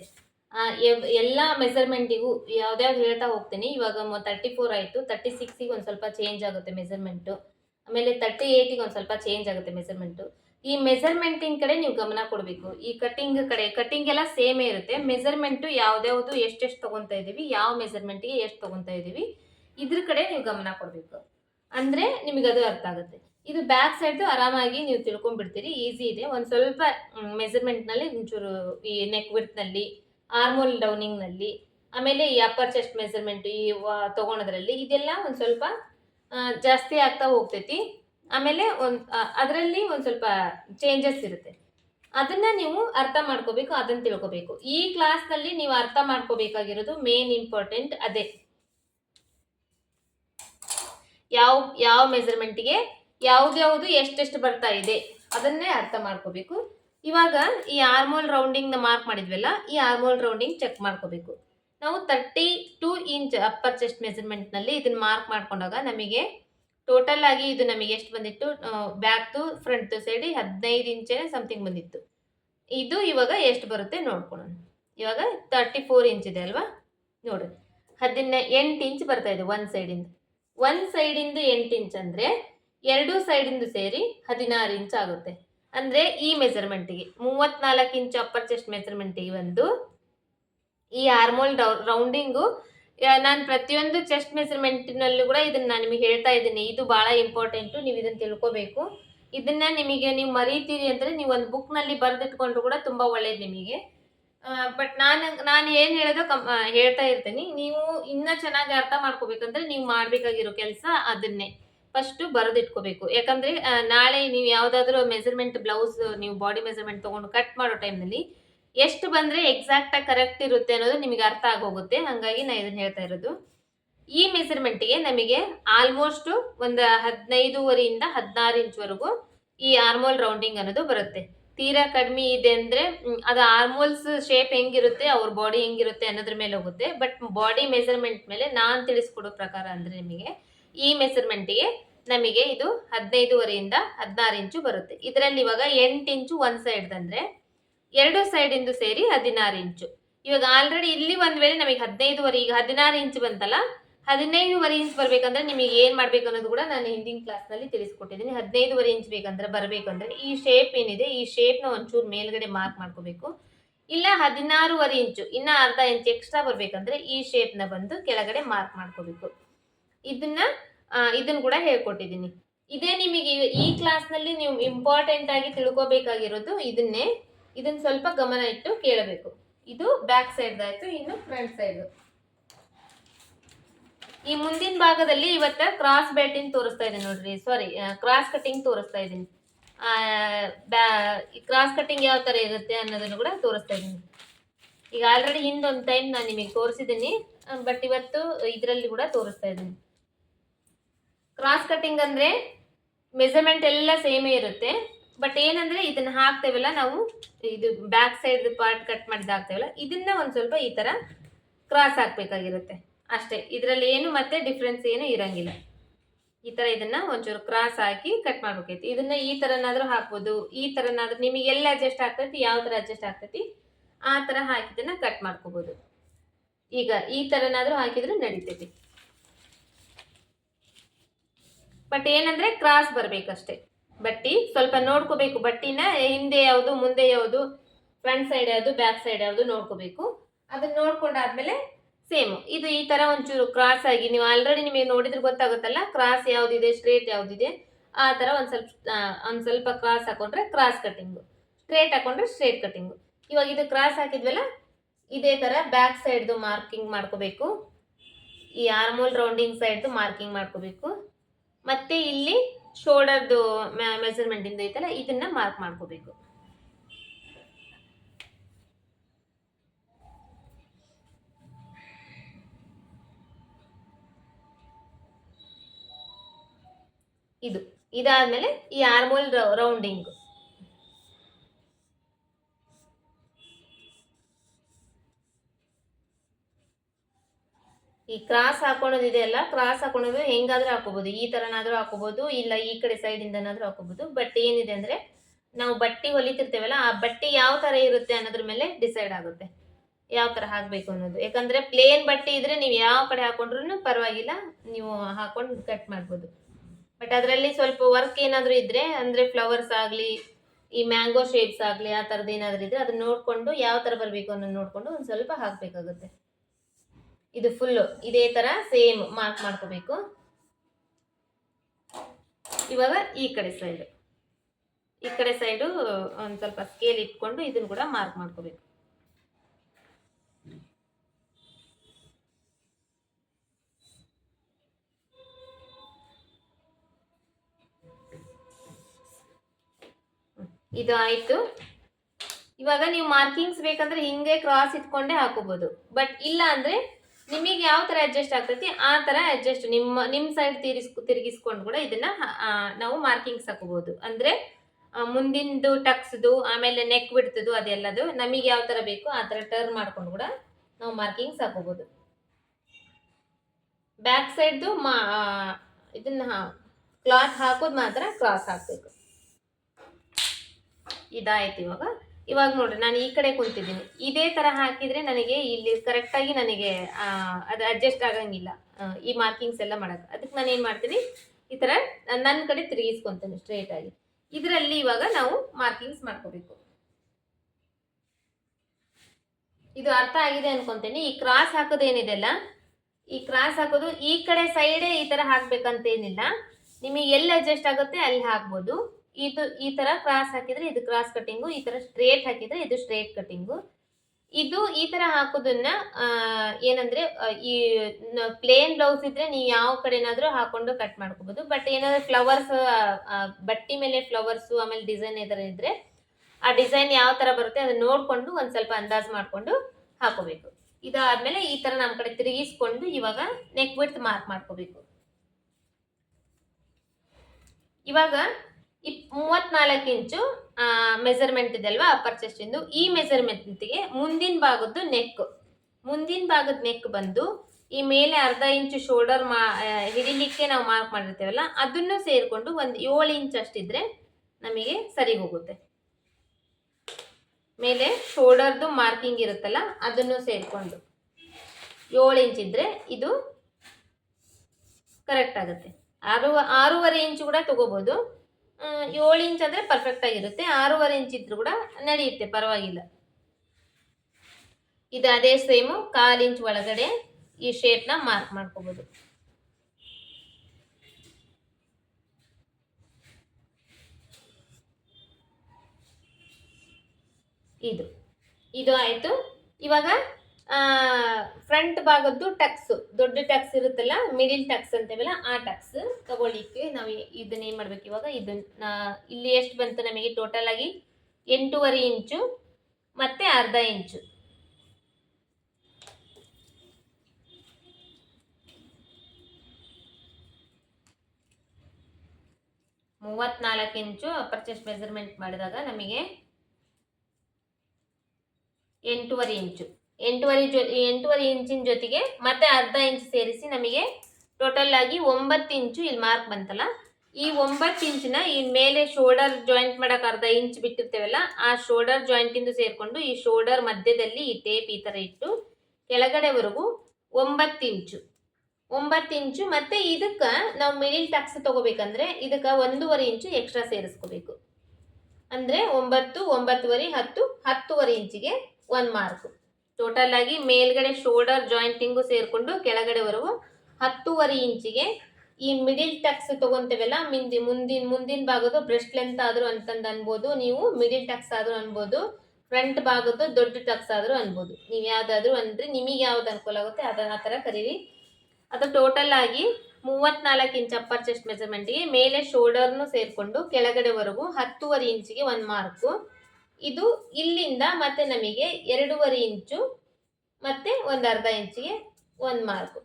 ಎಲ್ಲ ಮೆಸರ್ಮೆಂಟಿಗೂ ಯಾವ್ದ್ಯಾವ್ದು ಹೇಳ್ತಾ ಹೋಗ್ತೀನಿ. ಇವಾಗ ತರ್ಟಿ ಫೋರ್ ಆಯಿತು. ತರ್ಟಿ ಸಿಕ್ಸಿಗೆ ಒಂದು ಸ್ವಲ್ಪ ಚೇಂಜ್ ಆಗುತ್ತೆ ಮೆಸರ್ಮೆಂಟು ಆಮೇಲೆ ತರ್ಟಿ ಏಯ್ಟಿಗೆ ಒಂದು ಸ್ವಲ್ಪ ಚೇಂಜ್ ಆಗುತ್ತೆ ಮೆಸರ್ಮೆಂಟು ಈ ಮೆಸರ್ಮೆಂಟಿನ ಕಡೆ ನೀವು ಗಮನ ಕೊಡಬೇಕು. ಈ ಕಟಿಂಗ್ ಕಡೆ ಕಟಿಂಗ್ ಎಲ್ಲ ಸೇಮೇ ಇರುತ್ತೆ. ಮೆಸರ್ಮೆಂಟು ಯಾವ್ದ್ಯಾವುದು ಎಷ್ಟೆಷ್ಟು ತೊಗೊತಾ ಇದ್ದೀವಿ ಯಾವ ಮೆಸರ್ಮೆಂಟಿಗೆ ಎಷ್ಟು ತೊಗೊತಾ ಇದ್ದೀವಿ ಇದ್ರ ಕಡೆ ನೀವು ಗಮನ ಕೊಡಬೇಕು. ಅಂದರೆ ನಿಮಗೆ ಅದು ಅರ್ಥ ಆಗುತ್ತೆ. ಇದು ಬ್ಯಾಕ್ ಸೈಡ್ದು ಆರಾಮಾಗಿ ನೀವು ತಿಳ್ಕೊಂಡ್ಬಿಡ್ತೀರಿ ಈಸಿ ಇದೆ. ಒಂದು ಸ್ವಲ್ಪ ಮೆಸರ್ಮೆಂಟ್ನಲ್ಲಿ ಒಂಚೂರು ಈ ನೆಕ್ ವಿಡ್ತ್ನಲ್ಲಿ ಆರ್ಮೋಲ್ ಡೌನಿಂಗ್ನಲ್ಲಿ ಆಮೇಲೆ ಈ ಅಪ್ಪರ್ ಚೆಸ್ಟ್ ಮೆಸರ್ಮೆಂಟ್ ಈ ತಗೊಳೋದ್ರಲ್ಲಿ ಇದೆಲ್ಲ ಒಂದು ಸ್ವಲ್ಪ ಜಾಸ್ತಿ ಆಗ್ತಾ ಹೋಗ್ತೈತಿ. ಆಮೇಲೆ ಒಂದು ಅದರಲ್ಲಿ ಒಂದು ಸ್ವಲ್ಪ ಚೇಂಜಸ್ ಇರುತ್ತೆ. ಅದನ್ನ ನೀವು ಅರ್ಥ ಮಾಡ್ಕೋಬೇಕು, ಅದನ್ನ ತಿಳ್ಕೊಬೇಕು. ಈ ಕ್ಲಾಸ್ನಲ್ಲಿ ನೀವು ಅರ್ಥ ಮಾಡ್ಕೋಬೇಕಾಗಿರೋದು ಮೇನ್ ಇಂಪಾರ್ಟೆಂಟ್ ಅದೇ. ಯಾವ ಯಾವ ಮೆಸರ್ಮೆಂಟ್ಗೆ ಯಾವ್ದ್ಯಾವ್ದು ಎಷ್ಟೆಷ್ಟು ಬರ್ತಾ ಇದೆ ಅದನ್ನೇ ಅರ್ಥ ಮಾಡ್ಕೋಬೇಕು. ಇವಾಗ ಈ ಆರ್ಮೋಲ್ ರೌಂಡಿಂಗ್ನ ಮಾರ್ಕ್ ಮಾಡಿದ್ವಲ್ಲ, ಈ ಆರ್ಮೋಲ್ ರೌಂಡಿಂಗ್ ಚೆಕ್ ಮಾಡ್ಕೋಬೇಕು. ನಾವು thirty two inch upper chest ಮೆಸರ್ಮೆಂಟ್ನಲ್ಲಿ ಇದನ್ನು ಮಾರ್ಕ್ ಮಾಡ್ಕೊಂಡಾಗ ನಮಗೆ ಟೋಟಲ್ ಆಗಿ ಇದು ನಮಗೆ ಎಷ್ಟು ಬಂದಿತ್ತು? ಬ್ಯಾಕ್ದು ಫ್ರಂಟ್ ಸೈಡ್ ಹದಿನೈದು ಇಂಚೇ ಸಮಥಿಂಗ್ ಬಂದಿತ್ತು. ಇದು ಇವಾಗ ಎಷ್ಟು ಬರುತ್ತೆ ನೋಡ್ಕೊಳ್ಳೋಣ. ಇವಾಗ ತರ್ಟಿ ಫೋರ್ ಇಂಚ್ ಇದೆ ಅಲ್ವಾ? ನೋಡಿ. ಹದಿನ, ಎಂಟು ಇಂಚ್ ಬರ್ತಾ ಇದೆ ಒಂದು ಸೈಡಿಂದ ಒಂದು ಸೈಡಿಂದು ಎಂಟು ಇಂಚ್ ಅಂದರೆ ಎರಡೂ ಸೈಡಿಂದು ಸೇರಿ ಹದಿನಾರು ಇಂಚ್ ಆಗುತ್ತೆ. ಅಂದರೆ ಈ ಮೆಜರ್ಮೆಂಟಿಗೆ ಮೂವತ್ನಾಲ್ಕು ಇಂಚ್ ಅಪ್ಪರ್ ಚೆಸ್ಟ್ ಮೆಜರ್ಮೆಂಟಿಗೆ ಬಂದು ಈ ಆರ್ಮೋಲ್ ರೌಂಡಿಂಗು ನಾನು ಪ್ರತಿಯೊಂದು ಚೆಸ್ಟ್ ಮೆಸರ್ಮೆಂಟಿನಲ್ಲೂ ಕೂಡ ಇದನ್ನು ನಾನು ನಿಮಗೆ ಹೇಳ್ತಾ ಇದ್ದೀನಿ. ಇದು ಭಾಳ ಇಂಪಾರ್ಟೆಂಟು ನೀವು ಇದನ್ನು ತಿಳ್ಕೊಬೇಕು. ಇದನ್ನ ನಿಮಗೆ ನೀವು ಮರೀತೀರಿ ಅಂದರೆ ನೀವು ಒಂದು ಬುಕ್ನಲ್ಲಿ ಬರೆದಿಟ್ಕೊಂಡ್ರು ಕೂಡ ತುಂಬ ಒಳ್ಳೇದು ನಿಮಗೆ. ಬಟ್ ನಾನು ನಾನು ಏನು ಹೇಳೋದು ಕಮ್ ಹೇಳ್ತಾ ಇರ್ತೀನಿ. ನೀವು ಇನ್ನೂ ಚೆನ್ನಾಗಿ ಅರ್ಥ ಮಾಡ್ಕೋಬೇಕಂದ್ರೆ ನೀವು ಮಾಡಬೇಕಾಗಿರೋ ಕೆಲಸ ಅದನ್ನೇ. ಫಸ್ಟು ಬರೆದಿಟ್ಕೋಬೇಕು. ಯಾಕಂದರೆ ನಾಳೆ ನೀವು ಯಾವುದಾದ್ರೂ ಮೆಜರ್ಮೆಂಟ್ ಬ್ಲೌಸ್ ನೀವು ಬಾಡಿ ಮೆಜರ್ಮೆಂಟ್ ತೊಗೊಂಡು ಕಟ್ ಮಾಡೋ ಟೈಮ್ನಲ್ಲಿ ಎಷ್ಟು ಬಂದರೆ ಎಕ್ಸಾಕ್ಟಾಗಿ ಕರೆಕ್ಟ್ ಇರುತ್ತೆ ಅನ್ನೋದು ನಿಮಗೆ ಅರ್ಥ ಆಗೋಗುತ್ತೆ. ಹಾಗಾಗಿ ನಾನು ಇದನ್ನು ಹೇಳ್ತಾ ಇರೋದು. ಈ ಮೆಸರ್ಮೆಂಟಿಗೆ ನಮಗೆ ಆಲ್ಮೋಸ್ಟ್ ಒಂದು ಹದಿನೈದೂವರೆಯಿಂದ ಹದಿನಾರು ಇಂಚ್ವರೆಗೂ ಈ ಆರ್ಮೋಲ್ ರೌಂಡಿಂಗ್ ಅನ್ನೋದು ಬರುತ್ತೆ. ತೀರಾ ಕಡಿಮೆ ಇದೆ ಅಂದರೆ ಅದು ಆರ್ಮೋಲ್ಸ್ ಶೇಪ್ ಹೆಂಗಿರುತ್ತೆ, ಅವ್ರ ಬಾಡಿ ಹೆಂಗಿರುತ್ತೆ ಅನ್ನೋದ್ರ ಮೇಲೆ ಹೋಗುತ್ತೆ. ಬಟ್ ಬಾಡಿ ಮೆಸರ್ಮೆಂಟ್ ಮೇಲೆ ನಾನು ತಿಳಿಸ್ಕೊಡೋ ಪ್ರಕಾರ ಅಂದರೆ ನಿಮಗೆ ಈ ಮೆಸರ್ಮೆಂಟಿಗೆ ನಮಗೆ ಇದು ಹದಿನೈದುವರೆಯಿಂದ ಹದಿನಾರು ಇಂಚು ಬರುತ್ತೆ. ಇದರಲ್ಲಿ ಇವಾಗ ಎಂಟು ಇಂಚು ಒಂದು ಸೈಡ್ ಅಂದರೆ ಎರಡು ಸೈಡಿಂದು ಸೇರಿ ಹದಿನಾರು ಇಂಚು. ಇವಾಗ ಆಲ್ರೆಡಿ ಇಲ್ಲಿ ಒಂದು ವೇಳೆ ನಮಗೆ ಹದಿನೈದುವರೆ, ಈಗ ಹದಿನಾರು ಇಂಚು ಬಂತಲ್ಲ, ಹದಿನೈದುವರೆ ಇಂಚ್ ಬರಬೇಕಂದ್ರೆ ನಿಮಗೆ ಏನು ಮಾಡಬೇಕು ಅನ್ನೋದು ಕೂಡ ನಾನು ಹಿಂದಿನ ಕ್ಲಾಸ್ನಲ್ಲಿ ತಿಳಿಸ್ಕೊಟ್ಟಿದ್ದೀನಿ. ಹದಿನೈದುವರೆ ಇಂಚ್ ಬೇಕಂದ್ರೆ ಬರಬೇಕಂದ್ರೆ ಈ ಶೇಪ್ ಏನಿದೆ, ಈ ಶೇಪ್ನ ಒಂಚೂರು ಮೇಲ್ಗಡೆ ಮಾರ್ಕ್ ಮಾಡ್ಕೋಬೇಕು. ಇಲ್ಲ ಹದಿನಾರೂವರೆ ಇಂಚು, ಇನ್ನೂ ಅರ್ಧ ಇಂಚ್ ಎಕ್ಸ್ಟ್ರಾ ಬರಬೇಕಂದ್ರೆ ಈ ಶೇಪ್ನ ಬಂದು ಕೆಳಗಡೆ ಮಾರ್ಕ್ ಮಾಡ್ಕೋಬೇಕು. ಇದನ್ನ ಇದನ್ನ ಕೂಡ ಹೇಳ್ಕೊಟ್ಟಿದ್ದೀನಿ ಇದೇ ನಿಮಗೆ ಈ- ಈ ಕ್ಲಾಸ್ನಲ್ಲಿ ನೀವು ಇಂಪಾರ್ಟೆಂಟ್ ಆಗಿ ತಿಳ್ಕೊಬೇಕಾಗಿರೋದು ಇದನ್ನೇ. ಇದನ್ನ ಸ್ವಲ್ಪ ಗಮನ ಇಟ್ಟು ಕೇಳಬೇಕು. ಇದು ಬ್ಯಾಕ್ ಸೈಡ್ ಆಯ್ತು ಇನ್ನು ಫ್ರಂಟ್ ಸೈಡ್ ಈ ಮುಂದಿನ ಭಾಗದಲ್ಲಿ ಇವತ್ತ ಕ್ರಾಸ್ ಬ್ಯಾಟಿಂಗ್ ತೋರಿಸ್ತಾ ಇದ್ದೀನಿ ನೋಡ್ರಿ. ಸಾರಿ ಕ್ರಾಸ್ ಕಟಿಂಗ್ ತೋರಿಸ್ತಾ ಇದ್ದೀನಿ ಕ್ರಾಸ್ ಕಟಿಂಗ್ ಯಾವ ತರ ಇರುತ್ತೆ ಅನ್ನೋದನ್ನು ಕೂಡ ತೋರಿಸ್ತಾ ಇದ್ದೀನಿ ಈಗ ಆಲ್ರೆಡಿ ಹಿಂದೊಂದು ಟೈಮ್ ನಾನು ನಿಮಗೆ ತೋರಿಸಿದ್ದೀನಿ ಬಟ್ ಇವತ್ತು ಇದರಲ್ಲಿ ಕೂಡ ತೋರಿಸ್ತಾ ಇದ್ದೀನಿ ಕ್ರಾಸ್ ಕಟಿಂಗ್ ಅಂದರೆ ಮೆಸರ್ಮೆಂಟ್ ಎಲ್ಲ ಸೇಮೇ ಇರುತ್ತೆ. ಬಟ್ ಏನಂದ್ರೆ ಇದನ್ನ ಹಾಕ್ತೇವಲ್ಲ ನಾವು, ಇದು ಬ್ಯಾಕ್ ಸೈಡ್ ಪಾರ್ಟ್ ಕಟ್ ಮಾಡಿದ ಹಾಕ್ತೇವಲ್ಲ, ಇದನ್ನ ಒಂದು ಸ್ವಲ್ಪ ಈ ಥರ ಕ್ರಾಸ್ ಹಾಕ್ಬೇಕಾಗಿರುತ್ತೆ. ಅಷ್ಟೇ, ಇದರಲ್ಲಿ ಏನು ಮತ್ತೆ ಡಿಫ್ರೆನ್ಸ್ ಏನು ಇರಂಗಿಲ್ಲ. ಈ ಥರ ಇದನ್ನ ಒಂಚೂರು ಕ್ರಾಸ್ ಹಾಕಿ ಕಟ್ ಮಾಡ್ಬೇಕೈತಿ ಇದನ್ನ ಈ ಥರನಾದರೂ ಹಾಕ್ಬೋದು, ಈ ಥರನಾದ್ರೂ ನಿಮಗೆ ಎಲ್ಲ ಅಡ್ಜಸ್ಟ್ ಆಗ್ತೈತಿ, ಯಾವ ಥರ ಅಡ್ಜಸ್ಟ್ ಆಗ್ತೈತಿ, ಆ ಥರ ಹಾಕಿದ್ದನ್ನ ಕಟ್ ಮಾಡ್ಕೋಬೋದು. ಈಗ ಈ ಥರನಾದರೂ ಹಾಕಿದ್ರು ನಡೀತೈತಿ. ಬಟ್ ಏನಂದ್ರೆ ಕ್ರಾಸ್ ಬರ್ಬೇಕಷ್ಟೇ. ಬಟ್ಟಿ ಸ್ವಲ್ಪ ನೋಡ್ಕೋಬೇಕು. ಬಟ್ಟಿನ ಹಿಂದೆ ಯಾವುದು, ಮುಂದೆ ಯಾವುದು ಫ್ರಂಟ್ ಸೈಡ್ ಯಾವುದು ಬ್ಯಾಕ್ ಸೈಡ್ ಯಾವುದು ನೋಡ್ಕೋಬೇಕು. ಅದನ್ನ ನೋಡ್ಕೊಂಡಾದ್ಮೇಲೆ ಸೇಮ್ ಇದು ಈ ತರ ಒಂಚೂರು ಕ್ರಾಸ್ ಆಗಿ, ನೀವು ಆಲ್ರೆಡಿ ನಿಮಗೆ ನೋಡಿದ್ರೆ ಗೊತ್ತಾಗುತ್ತಲ್ಲ ಕ್ರಾಸ್ ಯಾವ್ದಿದೆ ಸ್ಟ್ರೇಟ್ ಯಾವ್ದಿದೆ, ಆ ತರ ಒಂದ್ ಸ್ವಲ್ಪ ಒಂದು ಒಂದ್ ಸ್ವಲ್ಪ ಕ್ರಾಸ್ ಹಾಕೊಂಡ್ರೆ ಕ್ರಾಸ್ ಕಟಿಂಗು ಸ್ಟ್ರೇಟ್ ಹಾಕೊಂಡ್ರೆ ಸ್ಟ್ರೇಟ್ ಕಟಿಂಗು ಇವಾಗ ಇದು ಕ್ರಾಸ್ ಹಾಕಿದ್ವಲ್ಲ, ಇದೇ ತರ ಬ್ಯಾಕ್ ಸೈಡ್ದು ಮಾರ್ಕಿಂಗ್ ಮಾಡ್ಕೋಬೇಕು. ಈ ಆರ್ಮೋಲ್ ರೌಂಡಿಂಗ್ ಸೈಡ್ದು ಮಾರ್ಕಿಂಗ್ ಮಾಡ್ಕೋಬೇಕು. ಮತ್ತೆ ಇಲ್ಲಿ ಶೋಲ್ಡರ್ದು ಮೆಸರ್ಮೆಂಟ್ ಇಂದ ಐತಲ್ಲ ಇದನ್ನ ಮಾರ್ಕ್ ಮಾಡ್ಕೋಬೇಕು. ಇದು. ಇದಾದ್ಮೇಲೆ ಈ ಆರ್ಮೋಲ್ ರೌಂಡಿಂಗ್ ಈ ಕ್ರಾಸ್ ಹಾಕೊಳೋದು ಇದೆಯಲ್ಲ ಕ್ರಾಸ್ ಹಾಕೊಳೋದು ಹೆಂಗಾದ್ರೂ ಹಾಕೋಬಹುದು ಈ ತರನಾದ್ರೂ ಹಾಕೋಬಹುದು ಇಲ್ಲ ಈ ಕಡೆ ಸೈಡ್ ಇಂದನಾದ್ರೂ ಹಾಕೋಬಹುದು ಬಟ್ ಏನಿದೆ ಅಂದ್ರೆ, ನಾವು ಬಟ್ಟೆ ಹೊಲಿತಿರ್ತೇವಲ್ಲ, ಆ ಬಟ್ಟೆ ಯಾವ ತರ ಇರುತ್ತೆ ಅನ್ನೋದ್ರ ಮೇಲೆ ಡಿಸೈಡ್ ಆಗುತ್ತೆ. ಯಾವ ತರ ಹಾಕ್ಬೇಕು ಅನ್ನೋದು. ಯಾಕಂದ್ರೆ ಪ್ಲೇನ್ ಬಟ್ಟೆ ಇದ್ರೆ ನೀವು ಯಾವ ಕಡೆ ಹಾಕೊಂಡ್ರು ಪರವಾಗಿಲ್ಲ, ನೀವು ಹಾಕೊಂಡು ಕಟ್ ಮಾಡ್ಬೋದು. ಬಟ್ ಅದರಲ್ಲಿ ಸ್ವಲ್ಪ ವರ್ಕ್ ಏನಾದರೂ ಇದ್ರೆ, ಅಂದ್ರೆ ಫ್ಲವರ್ಸ್ ಆಗಲಿ, ಈ ಮ್ಯಾಂಗೋ ಶೇಪ್ಸ್ ಆಗಲಿ, ಆ ಥರದ್ದು ಏನಾದರೂ ಇದ್ರೆ ಅದನ್ನ ನೋಡಿಕೊಂಡು, ಯಾವ ಥರ ಬರಬೇಕು ಅನ್ನೋದು ನೋಡಿಕೊಂಡು ಒಂದು ಸ್ವಲ್ಪ ಹಾಕಬೇಕಾಗುತ್ತೆ. ಇದು ಫುಲ್ಲು ಇದೇ ಥರ ಸೇಮ್ ಮಾರ್ಕ್ ಮಾಡ್ಕೋಬೇಕು. ಇವಾಗ ಈ ಕಡೆ ಸೈಡು ಈ ಕಡೆ ಸೈಡು ಒಂದು ಸ್ವಲ್ಪ ಸ್ಕೇಲ್ ಇಟ್ಕೊಂಡು ಇದನ್ನು ಕೂಡ ಮಾರ್ಕ್ ಮಾಡ್ಕೋಬೇಕು. ಇದು ಆಯ್ತು. ಇವಾಗ ನೀವು ಮಾರ್ಕಿಂಗ್ಸ್ ಬೇಕಂದ್ರೆ ಹಿಂಗೆ ಕ್ರಾಸ್ ಇಟ್ಕೊಂಡೇ ಹಾಕೋಬಹುದು ಬಟ್ ಇಲ್ಲ ಅಂದ್ರೆ ನಿಮಗೆ ಯಾವ ತರ ಅಡ್ಜಸ್ಟ್ ಆಗ್ತೈತಿ, ಆ ತರ ಅಡ್ಜಸ್ಟ್ ನಿಮ್ಮ ನಿಮ್ಮ ಸೈಡ್ ತಿರ್ಗಿಸ್ ತಿರುಗಿಸ್ಕೊಂಡು ಕೂಡ ಇದನ್ನ ನಾವು ಮಾರ್ಕಿಂಗ್ಸ್ ಹಾಕೋಬಹುದು ಅಂದ್ರೆ ಮುಂದಿಂದು ಟಕ್ಸ್ದು ಆಮೇಲೆ ನೆಕ್ ಬಿಡ್ತದು ಅದೆಲ್ಲದು, ನಮಗೆ ಯಾವ ತರ ಬೇಕು ಆ ತರ ಟರ್ನ್ ಮಾಡ್ಕೊಂಡು ಕೂಡ ನಾವು ಮಾರ್ಕಿಂಗ್ಸ್ ಹಾಕೋಬಹುದು ಬ್ಯಾಕ್ ಸೈಡ್ದು ಮಾ ಇದನ್ನ ಕ್ಲಾತ್ ಹಾಕೋದು ಮಾತ್ರ ಕ್ರಾಸ್ ಹಾಕಬೇಕು. ಇದಾಯ್ತು ಇವಾಗ. ಇವಾಗ ನೋಡ್ರಿ, ನಾನು ಈ ಕಡೆ ಕುಂತಿದ್ದೀನಿ. ಇದೇ ತರ ಹಾಕಿದ್ರೆ ನನಗೆ ಇಲ್ಲಿ ಕರೆಕ್ಟಾಗಿ ನನಗೆ ಅದು ಅಡ್ಜಸ್ಟ್ ಆಗಂಗಿಲ್ಲ. ಈ ಮಾರ್ಕಿಂಗ್ಸ್ ಎಲ್ಲ ಮಾಡೋಕೆ ಅದಕ್ಕೆ ನಾನು ಏನು ಮಾಡ್ತೀನಿ, ಈ ಥರ ನನ್ನ ಕಡೆ ತಿರುಗಿಸ್ಕೊಂತೇನೆ ಸ್ಟ್ರೇಟ್ ಆಗಿ. ಇದರಲ್ಲಿ ಇವಾಗ ನಾವು ಮಾರ್ಕಿಂಗ್ಸ್ ಮಾಡ್ಕೋಬೇಕು. ಇದು ಅರ್ಥ ಆಗಿದೆ ಅನ್ಕೊಂತೀನಿ. ಈ ಕ್ರಾಸ್ ಹಾಕೋದು ಏನಿದೆಲ್ಲ? ಈ ಕ್ರಾಸ್ ಹಾಕೋದು ಈ ಕಡೆ ಸೈಡೇ ಈ ತರ ಹಾಕ್ಬೇಕಂತೇನಿಲ್ಲ. ನಿಮಗೆ ಎಲ್ಲಿ ಅಡ್ಜಸ್ಟ್ ಆಗುತ್ತೆ ಅಲ್ಲಿ ಹಾಕ್ಬೋದು. ಇದು ಈ ತರ ಕ್ರಾಸ್ ಹಾಕಿದ್ರೆ ಇದು ಕ್ರಾಸ್ ಕಟಿಂಗು ಈ ತರ ಸ್ಟ್ರೇಟ್ ಹಾಕಿದ್ರೆ ಇದು ಸ್ಟ್ರೇಟ್ ಕಟಿಂಗು ಇದು ಈ ತರ ಹಾಕೋದನ್ನ ಏನಂದ್ರೆ ಈ ಪ್ಲೇನ್ ಬ್ಲೌಸ್ ಇದ್ರೆ ನೀವು ಯಾವ ಕಡೆನಾದ್ರೂ ಹಾಕೊಂಡು ಕಟ್ ಮಾಡ್ಕೋಬಹುದು ಬಟ್ ಏನಾದ್ರು ಫ್ಲವರ್ಸ್ ಬಟ್ಟಿ ಮೇಲೆ ಫ್ಲವರ್ಸ್ ಆಮೇಲೆ ಡಿಸೈನ್ ಏನಾದ್ರು ಇದ್ರೆ ಆ ಡಿಸೈನ್ ಯಾವ ತರ ಬರುತ್ತೆ ಅದನ್ನ ನೋಡ್ಕೊಂಡು ಒಂದ್ ಸ್ವಲ್ಪ ಅಂದಾಜ್ ಮಾಡ್ಕೊಂಡು ಹಾಕೋಬೇಕು. ಇದಾದ್ಮೇಲೆ ಈ ತರ ನಮ್ಮ ಕಡೆ ತಿರುಗಿಸ್ಕೊಂಡು ಇವಾಗ ನೆಕ್ ವಿಡ್ತ್ ಮಾರ್ಕ್ ಮಾಡ್ಕೋಬೇಕು. ಇವಾಗ ಇಪ್ ಮೂವತ್ನಾಲ್ಕು ಇಂಚು ಮೆಜರ್ಮೆಂಟ್ ಇದೆ ಅಲ್ವಾ ಅಪ್ಪರ್ ಚೆಸ್ಟಿಂದು ಈ ಮೆಜರ್ಮೆಂಟ್ಗೆ ಮುಂದಿನ ಭಾಗದ್ದು ನೆಕ್ ಮುಂದಿನ ಭಾಗದ ನೆಕ್ ಬಂದು, ಈ ಮೇಲೆ ಅರ್ಧ ಇಂಚು ಶೋಲ್ಡರ್ ಮಾ ಹಿಡಿಲಿಕ್ಕೆ ನಾವು ಮಾರ್ಕ್ ಮಾಡಿರ್ತೇವಲ್ಲ, ಅದನ್ನು ಸೇರಿಕೊಂಡು ಒಂದು ಏಳು ಇಂಚ್ ಅಷ್ಟಿದ್ರೆ ನಮಗೆ ಸರಿ ಹೋಗುತ್ತೆ. ಮೇಲೆ ಶೋಲ್ಡರ್ದು ಮಾರ್ಕಿಂಗ್ ಇರುತ್ತಲ್ಲ, ಅದನ್ನು ಸೇರಿಕೊಂಡು. ಏಳು ಇಂಚ್ ಇದ್ರೆ ಇದು ಕರೆಕ್ಟ್ ಆಗುತ್ತೆ. ಆರು, ಆರೂವರೆ ಇಂಚು ಕೂಡ ತಗೋಬೋದು. ಏಳು ಇಂಚ್ ಅಂದರೆ ಪರ್ಫೆಕ್ಟ್ ಆಗಿರುತ್ತೆ. ಆರೂವರೆ ಇಂಚ್ ಇದ್ರೂ ಕೂಡ ನಡೆಯುತ್ತೆ, ಪರವಾಗಿಲ್ಲ. ಇದು ಅದೇ ಸೇಮು ಕಾಲು ಇಂಚ್ ಒಳಗಡೆ ಈ ಶೇಪ್ನ ಮಾರ್ಕ್ ಮಾಡ್ಕೋಬೋದು. ಇದು. ಇದು ಆಯಿತು. ಇವಾಗ ಫ್ರಂಟ್ ಭಾಗದ್ದು ಟಕ್ಸ್ ದೊಡ್ಡ ಟಕ್ಸ್ ಇರುತ್ತಲ್ಲ ಮಿಡಿಲ್ ಟಕ್ಸ್ ಅಂತೇವಲ್ಲ, ಆ ಟಕ್ಸ್ ತಗೊಳ್ಳಿಕ್ಕೆ ನಾವು ಇದನ್ನ ಏನು ಮಾಡ್ಬೇಕು ಇವಾಗ? ಇದನ್ನ ಇಲ್ಲಿ ಎಷ್ಟು ಬಂತು ನಮಗೆ? ಟೋಟಲ್ ಆಗಿ ಎಂಟೂವರೆ ಇಂಚು, ಮತ್ತೆ ಅರ್ಧ ಇಂಚು. ಮೂವತ್ನಾಲ್ಕು ಇಂಚು ಪರ್ಚೇಸ್ ಮೆಜರ್ಮೆಂಟ್ ಮಾಡಿದಾಗ ನಮಗೆ ಎಂಟೂವರೆ ಇಂಚು. ಎಂಟೂವರೆ ಜೊ, ಎಂಟೂವರೆ ಇಂಚಿನ ಜೊತೆಗೆ ಮತ್ತೆ ಅರ್ಧ ಇಂಚ್ ಸೇರಿಸಿ ನಮಗೆ ಟೋಟಲ್ ಆಗಿ ಒಂಬತ್ತು ಇಂಚು ಇಲ್ಲಿ ಮಾರ್ಕ್ ಬಂತಲ್ಲ? ಈ ಒಂಬತ್ತು ಇಂಚಿನ ಈ ಮೇಲೆ ಶೋಲ್ಡರ್ ಜಾಯಿಂಟ್ ಮಾಡೋಕೆ ಅರ್ಧ ಇಂಚ್ ಬಿಟ್ಟಿರ್ತೇವಲ್ಲ, ಆ ಶೋಲ್ಡರ್ ಜಾಯಿಂಟಿಂದು ಸೇರಿಕೊಂಡು ಈ ಶೋಲ್ಡರ್ ಮಧ್ಯದಲ್ಲಿ ಈ ಟೇಪ್ ಈ ಥರ ಇಟ್ಟು ಕೆಳಗಡೆವರೆಗೂ ಒಂಬತ್ತು ಇಂಚು. ಒಂಬತ್ತು ಇಂಚು ಮತ್ತೆ ಇದಕ್ಕೆ ನಾವು ಮಿಡಿಲ್ ಟ್ಯಾಕ್ಸ್ ತಗೋಬೇಕಂದ್ರೆ ಇದಕ್ಕೆ ಒಂದೂವರೆ ಇಂಚು ಎಕ್ಸ್ಟ್ರಾ ಸೇರಿಸ್ಕೋಬೇಕು. ಅಂದರೆ ಒಂಬತ್ತು, ಒಂಬತ್ತುವರೆ, ಹತ್ತು, ಹತ್ತುವರೆ ಇಂಚಿಗೆ ಒಂದು ಮಾರ್ಕು ಟೋಟಲ್ ಆಗಿ ಮೇಲ್ಗಡೆ ಶೋಲ್ಡರ್ ಜಾಯಿಂಟಿಂಗು ಸೇರಿಕೊಂಡು ಕೆಳಗಡೆವರೆಗೂ ಹತ್ತೂವರೆ ಇಂಚಿಗೆ ಈ ಮಿಡಿಲ್ ಟಕ್ಸ್ ತಗೊಂತೇವಲ್ಲ, ಮಿಂದಿ ಮುಂದಿನ ಮುಂದಿನ ಭಾಗದ ಬ್ರೆಸ್ಟ್ ಲೆಂತ್ ಆದರೂ ಅಂತಂದು ಅನ್ಬೋದು, ನೀವು ಮಿಡಿಲ್ ಟಕ್ಸ್ ಆದರೂ ಅನ್ಬೋದು ಫ್ರಂಟ್ ಭಾಗದ್ದು ದೊಡ್ಡ ಟಕ್ಸ್ ಆದರೂ ಅನ್ಬೋದು. ನೀವು ಯಾವುದಾದ್ರೂ ಅಂದರೆ ನಿಮಗೆ ಯಾವ್ದು ಅನುಕೂಲ ಆಗುತ್ತೆ ಅದನ್ನ ಆ ಥರ ಕರೀರಿ. ಅದು ಟೋಟಲ್ ಆಗಿ ಮೂವತ್ನಾಲ್ಕು ಇಂಚ್ ಅಪ್ಪರ್ ಚೆಸ್ಟ್ ಮೆಜರ್ಮೆಂಟ್ಗೆ ಮೇಲೆ ಶೋಲ್ಡರ್ನು ಸೇರಿಕೊಂಡು ಕೆಳಗಡೆವರೆಗೂ ಹತ್ತುವರೆ ಇಂಚಿಗೆ ಒಂದು ಮಾರ್ಕು ಇದು ಇಲ್ಲಿಂದ ಮತ್ತೆ ನಮಗೆ ಎರಡೂವರೆ ಇಂಚು ಮತ್ತೆ ಒಂದು ಅರ್ಧ ಇಂಚಿಗೆ ಒಂದು ಮಾರ್ಕು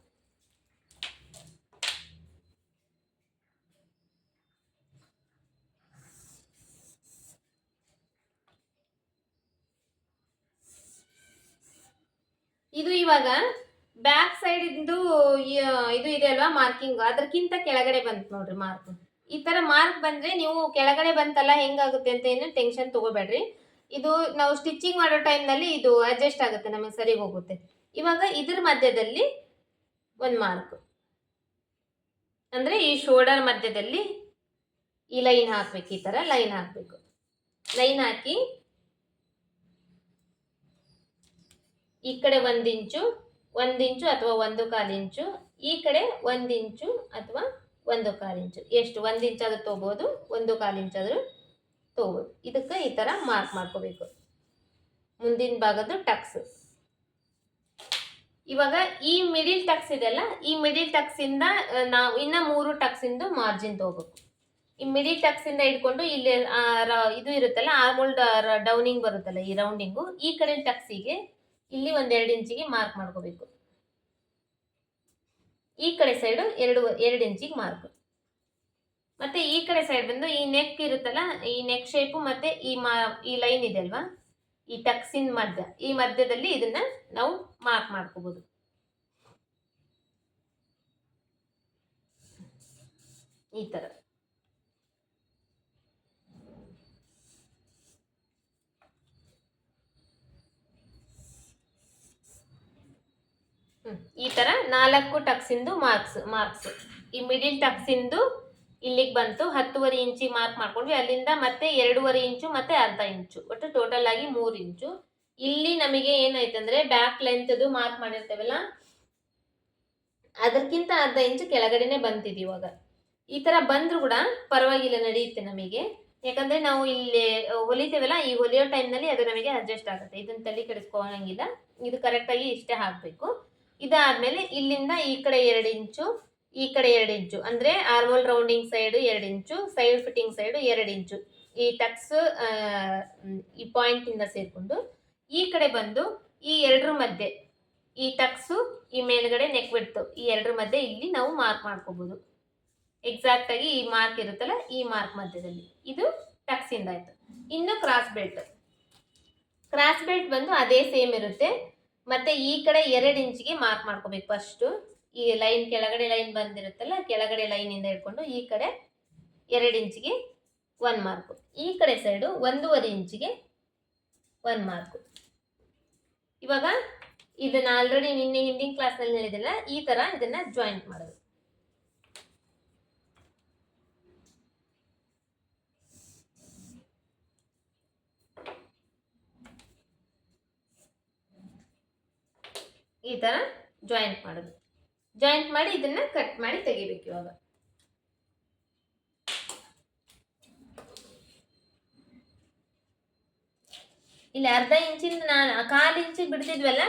ಇದು ಇವಾಗ ಬ್ಯಾಕ್ ಸೈಡ್ ಇಂದು ಇದು ಇದೆ ಅಲ್ವಾ ಮಾರ್ಕಿಂಗ್? ಅದಕ್ಕಿಂತ ಕೆಳಗಡೆ ಬಂತು ನೋಡ್ರಿ ಮಾರ್ಕ್. ಈ ತರ ಮಾರ್ಕ್ ಬಂದ್ರೆ ನೀವು ಕೆಳಗಡೆ ಬಂತಲ್ಲ ಹೆಂಗಾಗುತ್ತೆ ಅಂತ ಏನು ಟೆನ್ಷನ್ ತಗೋಬೇಡ್ರಿ. ಇದು ನಾವು ಸ್ಟಿಚಿಂಗ್ ಮಾಡೋ ಟೈಮ್ನಲ್ಲಿ ಇದು ಅಡ್ಜಸ್ಟ್ ಆಗುತ್ತೆ, ನಮಗೆ ಸರಿ ಹೋಗುತ್ತೆ. ಇವಾಗ ಇದ್ರ ಮಧ್ಯದಲ್ಲಿ ಒಂದು ಮಾರ್ಕ್ ಅಂದ್ರೆ ಈ ಶೋಲ್ಡರ್ ಮಧ್ಯದಲ್ಲಿ ಈ ಲೈನ್ ಹಾಕ್ಬೇಕು, ಈ ತರ ಲೈನ್ ಹಾಕ್ಬೇಕು. ಲೈನ್ ಹಾಕಿ ಈ ಕಡೆ ಒಂದು ಇಂಚು ಒಂದು ಇಂಚು ಅಥವಾ ಒಂದು ಕಾಲು ಇಂಚು, ಈ ಕಡೆ ಒಂದು ಇಂಚು ಅಥವಾ ಒಂದು ಕಾಲು ಇಂಚು. ಎಷ್ಟು, ಒಂದು ಇಂಚಾದ್ರೂ ತೊಗೋಬೋದು, ಒಂದು ಕಾಲು ಇಂಚಾದ್ರೂ ತೊಗೋಬೋದು ಇದಕ್ಕೆ ಈ ಥರ ಮಾರ್ಕ್ ಮಾಡ್ಕೋಬೇಕು. ಮುಂದಿನ ಭಾಗದ ಟಕ್ಸ್ ಇವಾಗ ಈ ಮಿಡಿಲ್ ಟಕ್ಸ್ ಇದೆಯಲ್ಲ, ಈ ಮಿಡಿಲ್ ಟಕ್ಸಿಂದ ನಾವು ಇನ್ನ ಮೂರು ಟಕ್ಸಿಂದು ಮಾರ್ಜಿನ್ ತಗೋಬೇಕು. ಈ ಮಿಡಿಲ್ ಟಕ್ಸಿಂದ ಹಿಡ್ಕೊಂಡು ಇಲ್ಲಿ ಇದು ಇರುತ್ತಲ್ಲ ಆರ್ಮೋಲ್ ಡೌನಿಂಗ್ ಬರುತ್ತಲ್ಲ ಈ ರೌಂಡಿಂಗು ಈ ಕಡೆ ಟಕ್ಸಿಗೆ ಇಲ್ಲಿ ಒಂದ್ ಎರಡು ಇಂಚಿಗೆ ಮಾರ್ಕ್ ಮಾಡ್ಕೋಬೇಕು. ಈ ಕಡೆ ಸೈಡು ಎರಡು ಎರಡು ಇಂಚಿಗೆ ಮಾರ್ಕ್ ಮತ್ತೆ ಈ ಕಡೆ ಸೈಡ್ ಬಂದು ಈ ನೆಕ್ ಇರುತ್ತಲ್ಲ, ಈ ನೆಕ್ ಶೇಪು ಮತ್ತೆ ಈ ಈ ಲೈನ್ ಇದೆ ಅಲ್ವಾ? ಈ ಟಕ್ಸಿನ್ ಮಧ್ಯ. ಈ ಮಧ್ಯದಲ್ಲಿ ಇದನ್ನ ನಾವು ಮಾರ್ಕ್ ಮಾಡ್ಕೋಬಹುದು ಈ ತರ. ಈ ತರ ನಾಲ್ಕು ಟಕ್ಸಿಂದು ಮಾರ್ಕ್ಸ್ ಮಾರ್ಕ್ಸ್ ಈ ಮಿಡಿಲ್ ಟಕ್ಸಿಂದು ಇಲ್ಲಿಗೆ ಬಂತು, ಹತ್ತುವರೆ ಇಂಚಿ ಮಾರ್ಕ್ ಮಾಡ್ಕೊಂಡ್ವಿ. ಅಲ್ಲಿಂದ ಮತ್ತೆ ಎರಡೂವರೆ ಇಂಚು, ಮತ್ತೆ ಅರ್ಧ ಇಂಚು. ಒಟ್ಟು ಟೋಟಲ್ ಆಗಿ ಮೂರು ಇಂಚು. ಇಲ್ಲಿ ನಮಗೆ ಏನಾಯ್ತಂದ್ರೆ ಬ್ಯಾಕ್ ಲೆಂತ್ದು ಮಾರ್ಕ್ ಮಾಡಿರ್ತೇವಲ್ಲ, ಅದಕ್ಕಿಂತ ಅರ್ಧ ಇಂಚು ಕೆಳಗಡೆನೆ ಬಂತಿದ್ವಿ ಇವಾಗ. ಈ ತರ ಬಂದ್ರು ಕೂಡ ಪರವಾಗಿಲ್ಲ ನಡೆಯುತ್ತೆ ನಮಗೆ. ಯಾಕಂದ್ರೆ ನಾವು ಇಲ್ಲಿ ಹೊಲಿತೇವಲ್ಲ, ಈ ಹೊಲಿಯೋ ಟೈಮ್ನಲ್ಲಿ ಅದು ನಮಗೆ ಅಡ್ಜಸ್ಟ್ ಆಗುತ್ತೆ. ಇದನ್ನ ತಲೆ ಕೆಡಿಸ್ಕೊಳಂಗಿಲ್ಲ. ಇದು ಕರೆಕ್ಟಾಗಿ ಇಷ್ಟೇ ಹಾಕಬೇಕು. ಇದಾದ್ಮೇಲೆ ಇಲ್ಲಿಂದ ಈ ಕಡೆ ಎರಡು ಇಂಚು ಈ ಕಡೆ ಎರಡು ಇಂಚು. ಅಂದ್ರೆ ಆರ್ಮೋಲ್ ರೌಂಡಿಂಗ್ ಸೈಡ್ ಎರಡು ಇಂಚು ಸೈಡ್ ಫಿಟ್ಟಿಂಗ್ ಸೈಡ್ ಎರಡು ಇಂಚು. ಈ ಟಕ್ಸ್ ಈ ಪಾಯಿಂಟ್ ಇಂದ ಸೇರ್ಕೊಂಡು ಈ ಕಡೆ ಬಂದು ಈ ಎರಡರ ಮಧ್ಯೆ ಈ ಟಕ್ಸು ಈ ಮೇಲ್ಗಡೆ ನೆಕ್ ಬಿಡ್ತು ಈ ಎರಡರ ಮಧ್ಯೆ ಇಲ್ಲಿ ನಾವು ಮಾರ್ಕ್ ಮಾಡ್ಕೋಬಹುದು ಎಕ್ಸಾಕ್ಟ್ ಆಗಿ ಈ ಮಾರ್ಕ್ ಇರುತ್ತಲ್ಲ, ಈ ಮಾರ್ಕ್ ಮಧ್ಯದಲ್ಲಿ. ಇದು ಟಕ್ಸ್ ಇಂದ ಆಯ್ತು. ಇನ್ನು ಕ್ರಾಸ್ ಬೆಲ್ಟ್ ಕ್ರಾಸ್ ಬೆಲ್ಟ್ ಬಂದು ಅದೇ ಸೇಮ್ ಇರುತ್ತೆ. ಮತ್ತೆ ಈ ಕಡೆ ಎರಡು ಇಂಚಿಗೆ ಮಾರ್ಕ್ ಮಾಡ್ಕೋಬೇಕು ಫಸ್ಟು ಈ ಲೈನ್ ಕೆಳಗಡೆ ಲೈನ್ ಬಂದಿರುತ್ತಲ್ಲ, ಕೆಳಗಡೆ ಲೈನ್ ಇಂದ ಹಿಡ್ಕೊಂಡು ಈ ಕಡೆ ಎರಡು ಇಂಚಿಗೆ ಒನ್ ಮಾರ್ಕು ಈ ಕಡೆ ಸೈಡು ಒಂದೂವರೆ ಇಂಚಿಗೆ ಒನ್ ಮಾರ್ಕು ಇವಾಗ ಇದನ್ನ ಆಲ್ರೆಡಿ ನಿನ್ನೆ ಹಿಂದಿನ ಕ್ಲಾಸ್ನಲ್ಲಿ ಹೇಳಿದಿಲ್ಲ ಈ ತರ ಇದನ್ನ ಜಾಯಿಂಟ್ ಮಾಡೋದು. ಈ ತರ ಜಾಯಿಂಟ್ ಮಾಡೋದು. ಜಾಯಿಂಟ್ ಮಾಡಿ ಇದನ್ನ ಕಟ್ ಮಾಡಿ ತೆಗಿಬೇಕು ಇವಾಗ. ಇಲ್ಲಿ ಅರ್ಧ ಇಂಚಿನ ನಾನು ಕಾಲು ಇಂಚಿಗೆ ಬಿಡ್ತಿದ್ವಲ್ಲ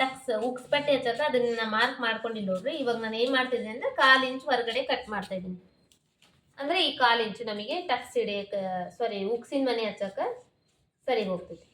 ಟಕ್ಸ್ ಉಕ್ಸ್ಪಟ್ಟೆ ಹಚ್ಚಕ ಅದನ್ನ ಮಾರ್ಕ್ ಮಾಡ್ಕೊಂಡಿಲ್ಲ ನೋಡ್ರಿ. ಇವಾಗ ನಾನು ಏನ್ ಮಾಡ್ತಿದ್ದೆ ಅಂದ್ರೆ ಕಾಲು ಇಂಚ್ ಹೊರಗಡೆ ಕಟ್ ಮಾಡ್ತಾ ಇದ್ದೀನಿ. ಅಂದ್ರೆ ಈ ಕಾಲು ಇಂಚು ನಮಗೆ ಟಕ್ಸ್ ಹಿಡಿಯಕ್ಕೆ ಸಾರಿ ಉಕ್ಸಿನ ಮನೆ ಹಚ್ಚಕ್ಕ ಸರಿ ಹೋಗ್ತೈತಿ.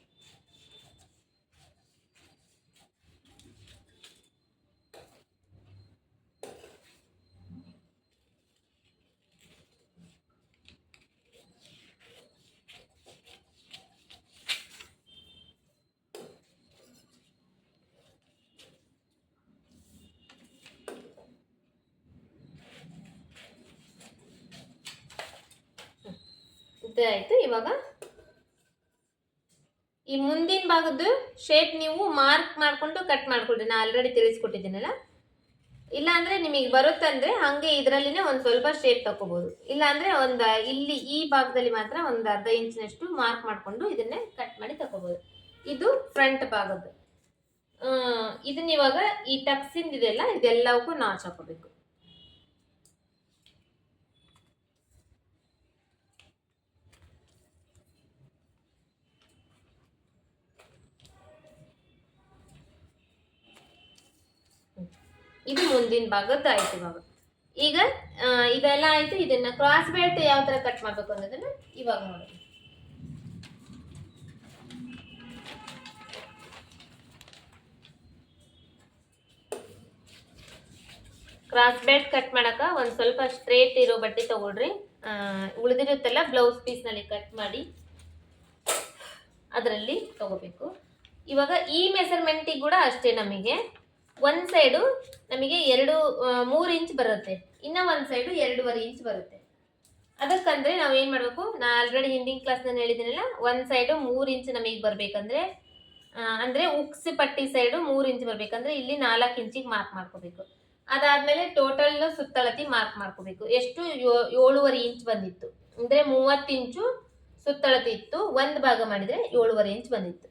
ಇದಾಯ್ತು ಇವಾಗ? ಈ ಮುಂದಿನ ಭಾಗದ್ದು ಶೇಪ್ ನೀವು ಮಾರ್ಕ್ ಮಾಡ್ಕೊಂಡು ಕಟ್ ಮಾಡ್ಕೊಳ್ರಿ. ನಾ ಆಲ್ರೆಡಿ ತಿಳಿಸ್ಕೊಟ್ಟಿದ್ದೀನಲ್ಲ? ಇಲ್ಲ ನಿಮಗೆ ಬರುತ್ತಂದ್ರೆ ಹಂಗೆ ಇದರಲ್ಲಿನೇ ಒಂದು ಸ್ವಲ್ಪ ಶೇಪ್ ತಗೋಬೋದು ಇಲ್ಲಾಂದರೆ ಒಂದು, ಇಲ್ಲಿ ಈ ಭಾಗದಲ್ಲಿ ಮಾತ್ರ ಒಂದು ಅರ್ಧ ಇಂಚಿನಷ್ಟು ಮಾರ್ಕ್ ಮಾಡ್ಕೊಂಡು ಇದನ್ನೇ ಕಟ್ ಮಾಡಿ ತಗೋಬೋದು ಇದು ಫ್ರಂಟ್ ಭಾಗದ್ದು. ಇದನ್ನ ಇವಾಗ ಈ ಟಕ್ಸಿಂದ ಇದೆಲ್ಲ ಇದೆಲ್ಲವಕ್ಕೂ ನಾಚ್ ಹಾಕೋಬೇಕು ಇದು ಮುಂದಿನ ಭಾಗದ್ದು ಆಯ್ತು ಇವಾಗ. ಈಗ ಇದೆಲ್ಲ ಆಯ್ತು, ಇದನ್ನ ಕ್ರಾಸ್ ಬೆಲ್ಟ್ ಯಾವ ತರ ಕಟ್ ಮಾಡ್ಬೇಕು ಅನ್ನೋದನ್ನ ಇವಾಗ ನೋಡಿ ಕ್ರಾಸ್ ಬೆಲ್ಟ್ ಕಟ್ ಮಾಡಕ ಒಂದ್ ಸ್ವಲ್ಪ ಸ್ಟ್ರೇಟ್ ಇರೋ ಬಟ್ಟೆ ತಗೊಳ್ರಿ. ಉಳಿದಿರುತ್ತಲ್ಲ ಬ್ಲೌಸ್ ಪೀಸ್ನಲ್ಲಿ ಕಟ್ ಮಾಡಿ ಅದರಲ್ಲಿ ತಗೋಬೇಕು. ಇವಾಗ ಈ ಮೆಸರ್ಮೆಂಟಿಗೆ ಕೂಡ ಅಷ್ಟೇ ನಮಗೆ. ಒಂದ್ ಸೈಡು ನಮಗೆ ಎರಡು ಮೂರು ಇಂಚ್ ಬರುತ್ತೆ. ಇನ್ನ ಒಂದು ಸೈಡು ಎರಡೂವರೆ ಇಂಚ್ ಬರುತ್ತೆ. ಅದಕ್ಕಂದ್ರೆ ನಾವು ಏನು ಮಾಡಬೇಕು? ನಾ ಆಲ್ರೆಡಿ ಹಿಂದಿನ ಕ್ಲಾಸ್ ನಾನು ಹೇಳಿದ್ದೀನಲ್ಲ ಒಂದ್ ಸೈಡು ಮೂರು ಇಂಚ್ ನಮಗೆ ಬರ್ಬೇಕಂದ್ರೆ ಅಂದರೆ ಉಕ್ಸ್ ಪಟ್ಟಿ ಸೈಡು ಮೂರು ಇಂಚ್ ಬರಬೇಕಂದ್ರೆ ಇಲ್ಲಿ ನಾಲ್ಕು ಇಂಚಿಗೆ ಮಾರ್ಕ್ ಮಾಡ್ಕೋಬೇಕು. ಅದಾದಮೇಲೆ ಟೋಟಲ್ ಸುತ್ತಳತಿ ಮಾರ್ಕ್ ಮಾಡ್ಕೋಬೇಕು. ಎಷ್ಟು ಏಳುವರೆ ಇಂಚ್ ಬಂದಿತ್ತು. ಅಂದ್ರೆ ಮೂವತ್ತು ಇಂಚು ಸುತ್ತಳತಿ ಇತ್ತು. ಒಂದು ಭಾಗ ಮಾಡಿದ್ರೆ ಏಳುವರೆ ಇಂಚ್ ಬಂದಿತ್ತು.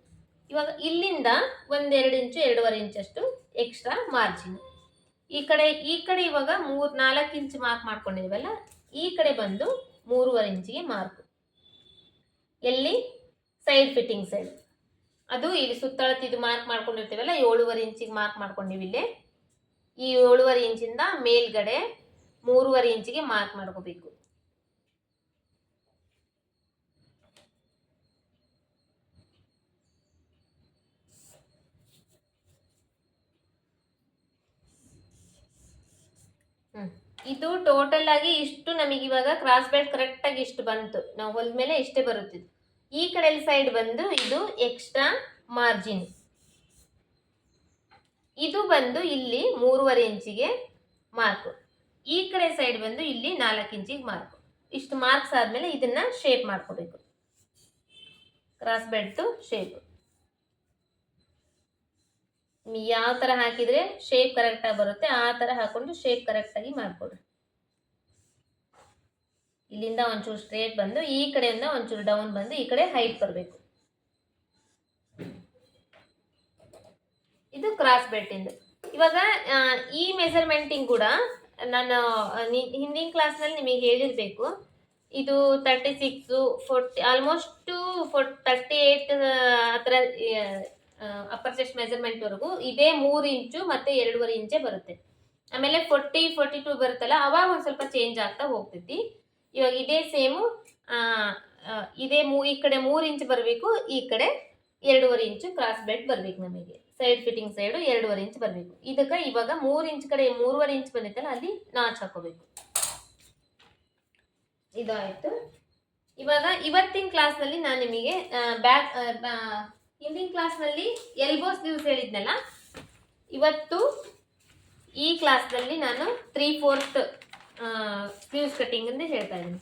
ಇವಾಗ ಇಲ್ಲಿಂದ ಒಂದೆರಡು ಇಂಚು, ಎರಡೂವರೆ ಇಂಚಷ್ಟು ಎಕ್ಸ್ಟ್ರಾ ಮಾರ್ಜಿನ್ ಈ ಕಡೆ ಈ ಕಡೆ ಇವಾಗ ಮೂರು, ನಾಲ್ಕು ಇಂಚ್ ಮಾರ್ಕ್ ಮಾಡ್ಕೊಂಡಿದ್ದೀವಲ್ಲ, ಈ ಕಡೆ ಬಂದು ಮೂರುವರೆ ಇಂಚಿಗೆ ಮಾರ್ಕ್ ಎಲ್ಲಿ? ಸೈಡ್ ಫಿಟ್ಟಿಂಗ್ ಸೈಡ್ ಅದು ಇಲ್ಲಿ ಸುತ್ತಳತೆ ಇದು ಮಾರ್ಕ್ ಮಾಡ್ಕೊಂಡಿರ್ತೀವಲ್ಲ, ಏಳುವರೆ ಇಂಚಿಗೆ ಮಾರ್ಕ್ ಮಾಡ್ಕೊಂಡಿವಿ ಇಲ್ಲಿ. ಈ ಏಳುವರೆ ಇಂಚಿಂದ ಮೇಲ್ಗಡೆ ಮೂರುವರೆ ಇಂಚಿಗೆ ಮಾರ್ಕ್ ಮಾಡ್ಕೋಬೇಕು. ಇದು ಟೋಟಲ್ ಆಗಿ ಇಷ್ಟು ನಮಗೆ ಇವಾಗ ಕ್ರಾಸ್ ಬೆಲ್ಟ್ ಕರೆಕ್ಟ್ ಆಗಿ ಇಷ್ಟು ಬಂತು. ನಾವು ಹೊಲ್ದ ಮೇಲೆ ಇಷ್ಟೇ ಬರುತ್ತಿದ್ದು. ಈ ಕಡೆ ಸೈಡ್ ಬಂದು ಇದು ಎಕ್ಸ್ಟ್ರಾ ಮಾರ್ಜಿನ್ ಇದು ಬಂದು ಇಲ್ಲಿ ಮೂರುವರೆ ಇಂಚಿಗೆ ಮಾರ್ಕ್ ಈ ಕಡೆ ಸೈಡ್ ಬಂದು ಇಲ್ಲಿ ನಾಲ್ಕು ಇಂಚಿಗೆ ಮಾರ್ಕ್ ಇಷ್ಟು ಮಾರ್ಕ್ಸ್ ಆದ್ಮೇಲೆ ಇದನ್ನ ಶೇಪ್ ಮಾಡ್ಕೋಬೇಕು. ಕ್ರಾಸ್ ಬೆಲ್ಟ್ ಶೇಪ್ ಯಾವ ತರ ಹಾಕಿದ್ರೆ ಶೇಪ್ ಕರೆಕ್ಟ್ ಆಗಿ ಬರುತ್ತೆ, ಆ ತರ ಹಾಕೊಂಡು ಶೇಪ್ ಕರೆಕ್ಟ್ ಆಗಿ ಮಾಡ್ಕೊಡ್ರಿ. ಇಲ್ಲಿಂದ ಒಂಚೂರು ಸ್ಟ್ರೇಟ್ ಬಂದು, ಈ ಕಡೆಯಿಂದ ಒಂಚೂರು ಡೌನ್ ಬಂದು, ಈ ಕಡೆ ಹೈಟ್ ಬರಬೇಕು. ಇದು ಕ್ರಾಸ್ ಬೆಟ್ಟಿಂದು ಇವಾಗ ಈ ಮೆಸರ್ಮೆಂಟಿಂಗ್ ಕೂಡ ನಾನು ಹಿಂದಿನ ಕ್ಲಾಸ್ನಲ್ಲಿ ನಿಮಗೆ ಹೇಳಿರಬೇಕು. ಇದು thirty six forty almost four thirty eight ಆ ಥರ ಅಪ್ಪರ್ ಚೆಸ್ಟ್ ಮೆಜರ್ಮೆಂಟ್ವರೆಗೂ ಇದೇ ಮೂರು ಇಂಚು ಮತ್ತೆ ಎರಡೂವರೆ ಇಂಚೆ ಬರುತ್ತೆ. ಆಮೇಲೆ ಫೋರ್ಟಿ ಫೋರ್ಟಿ ಟು ಬರುತ್ತಲ್ಲ, ಅವಾಗ ಒಂದು ಸ್ವಲ್ಪ ಚೇಂಜ್ ಆಗ್ತಾ ಹೋಗ್ತೈತಿ. ಇವಾಗ ಇದೇ ಸೇಮು ಇದೇ ಮೂ, ಈ ಕಡೆ ಮೂರು ಇಂಚ್ ಬರಬೇಕು, ಈ ಕಡೆ ಎರಡೂವರೆ ಇಂಚು ಕ್ರಾಸ್ ಬೆಡ್ ಬರಬೇಕು ನಮಗೆ. ಸೈಡ್ ಫಿಟ್ಟಿಂಗ್ ಸೈಡು ಎರಡೂವರೆ ಇಂಚ್ ಬರಬೇಕು. ಇದಕ್ಕೆ ಇವಾಗ ಮೂರು ಇಂಚ್ ಕಡೆ ಮೂರುವರೆ ಇಂಚ್ ಬಂದಿತ್ತಲ್ಲ, ಅಲ್ಲಿ ನಾಚ್ ಹಾಕೋಬೇಕು. ಇದಾಯ್ತು. ಇವಾಗ ಇವತ್ತಿನ ಕ್ಲಾಸ್ನಲ್ಲಿ ನಾನು ನಿಮಗೆ ಬ್ಯಾಕ್ ಹಿಂದಿನ ಕ್ಲಾಸ್ನಲ್ಲಿ ಎಲ್ಬೋಸ್ ಸ್ಲೀವ್ಸ್ ಹೇಳಿದ್ನಲ್ಲ, ಇವತ್ತು ಈ ಕ್ಲಾಸ್ನಲ್ಲಿ ನಾನು ತ್ರೀ ಫೋರ್ತ್ ಸ್ಲೀವ್ಸ್ ಕಟ್ಟಿಂಗ್ ಅಂತ ಹೇಳ್ತಾ ಇದ್ದೀನಿ.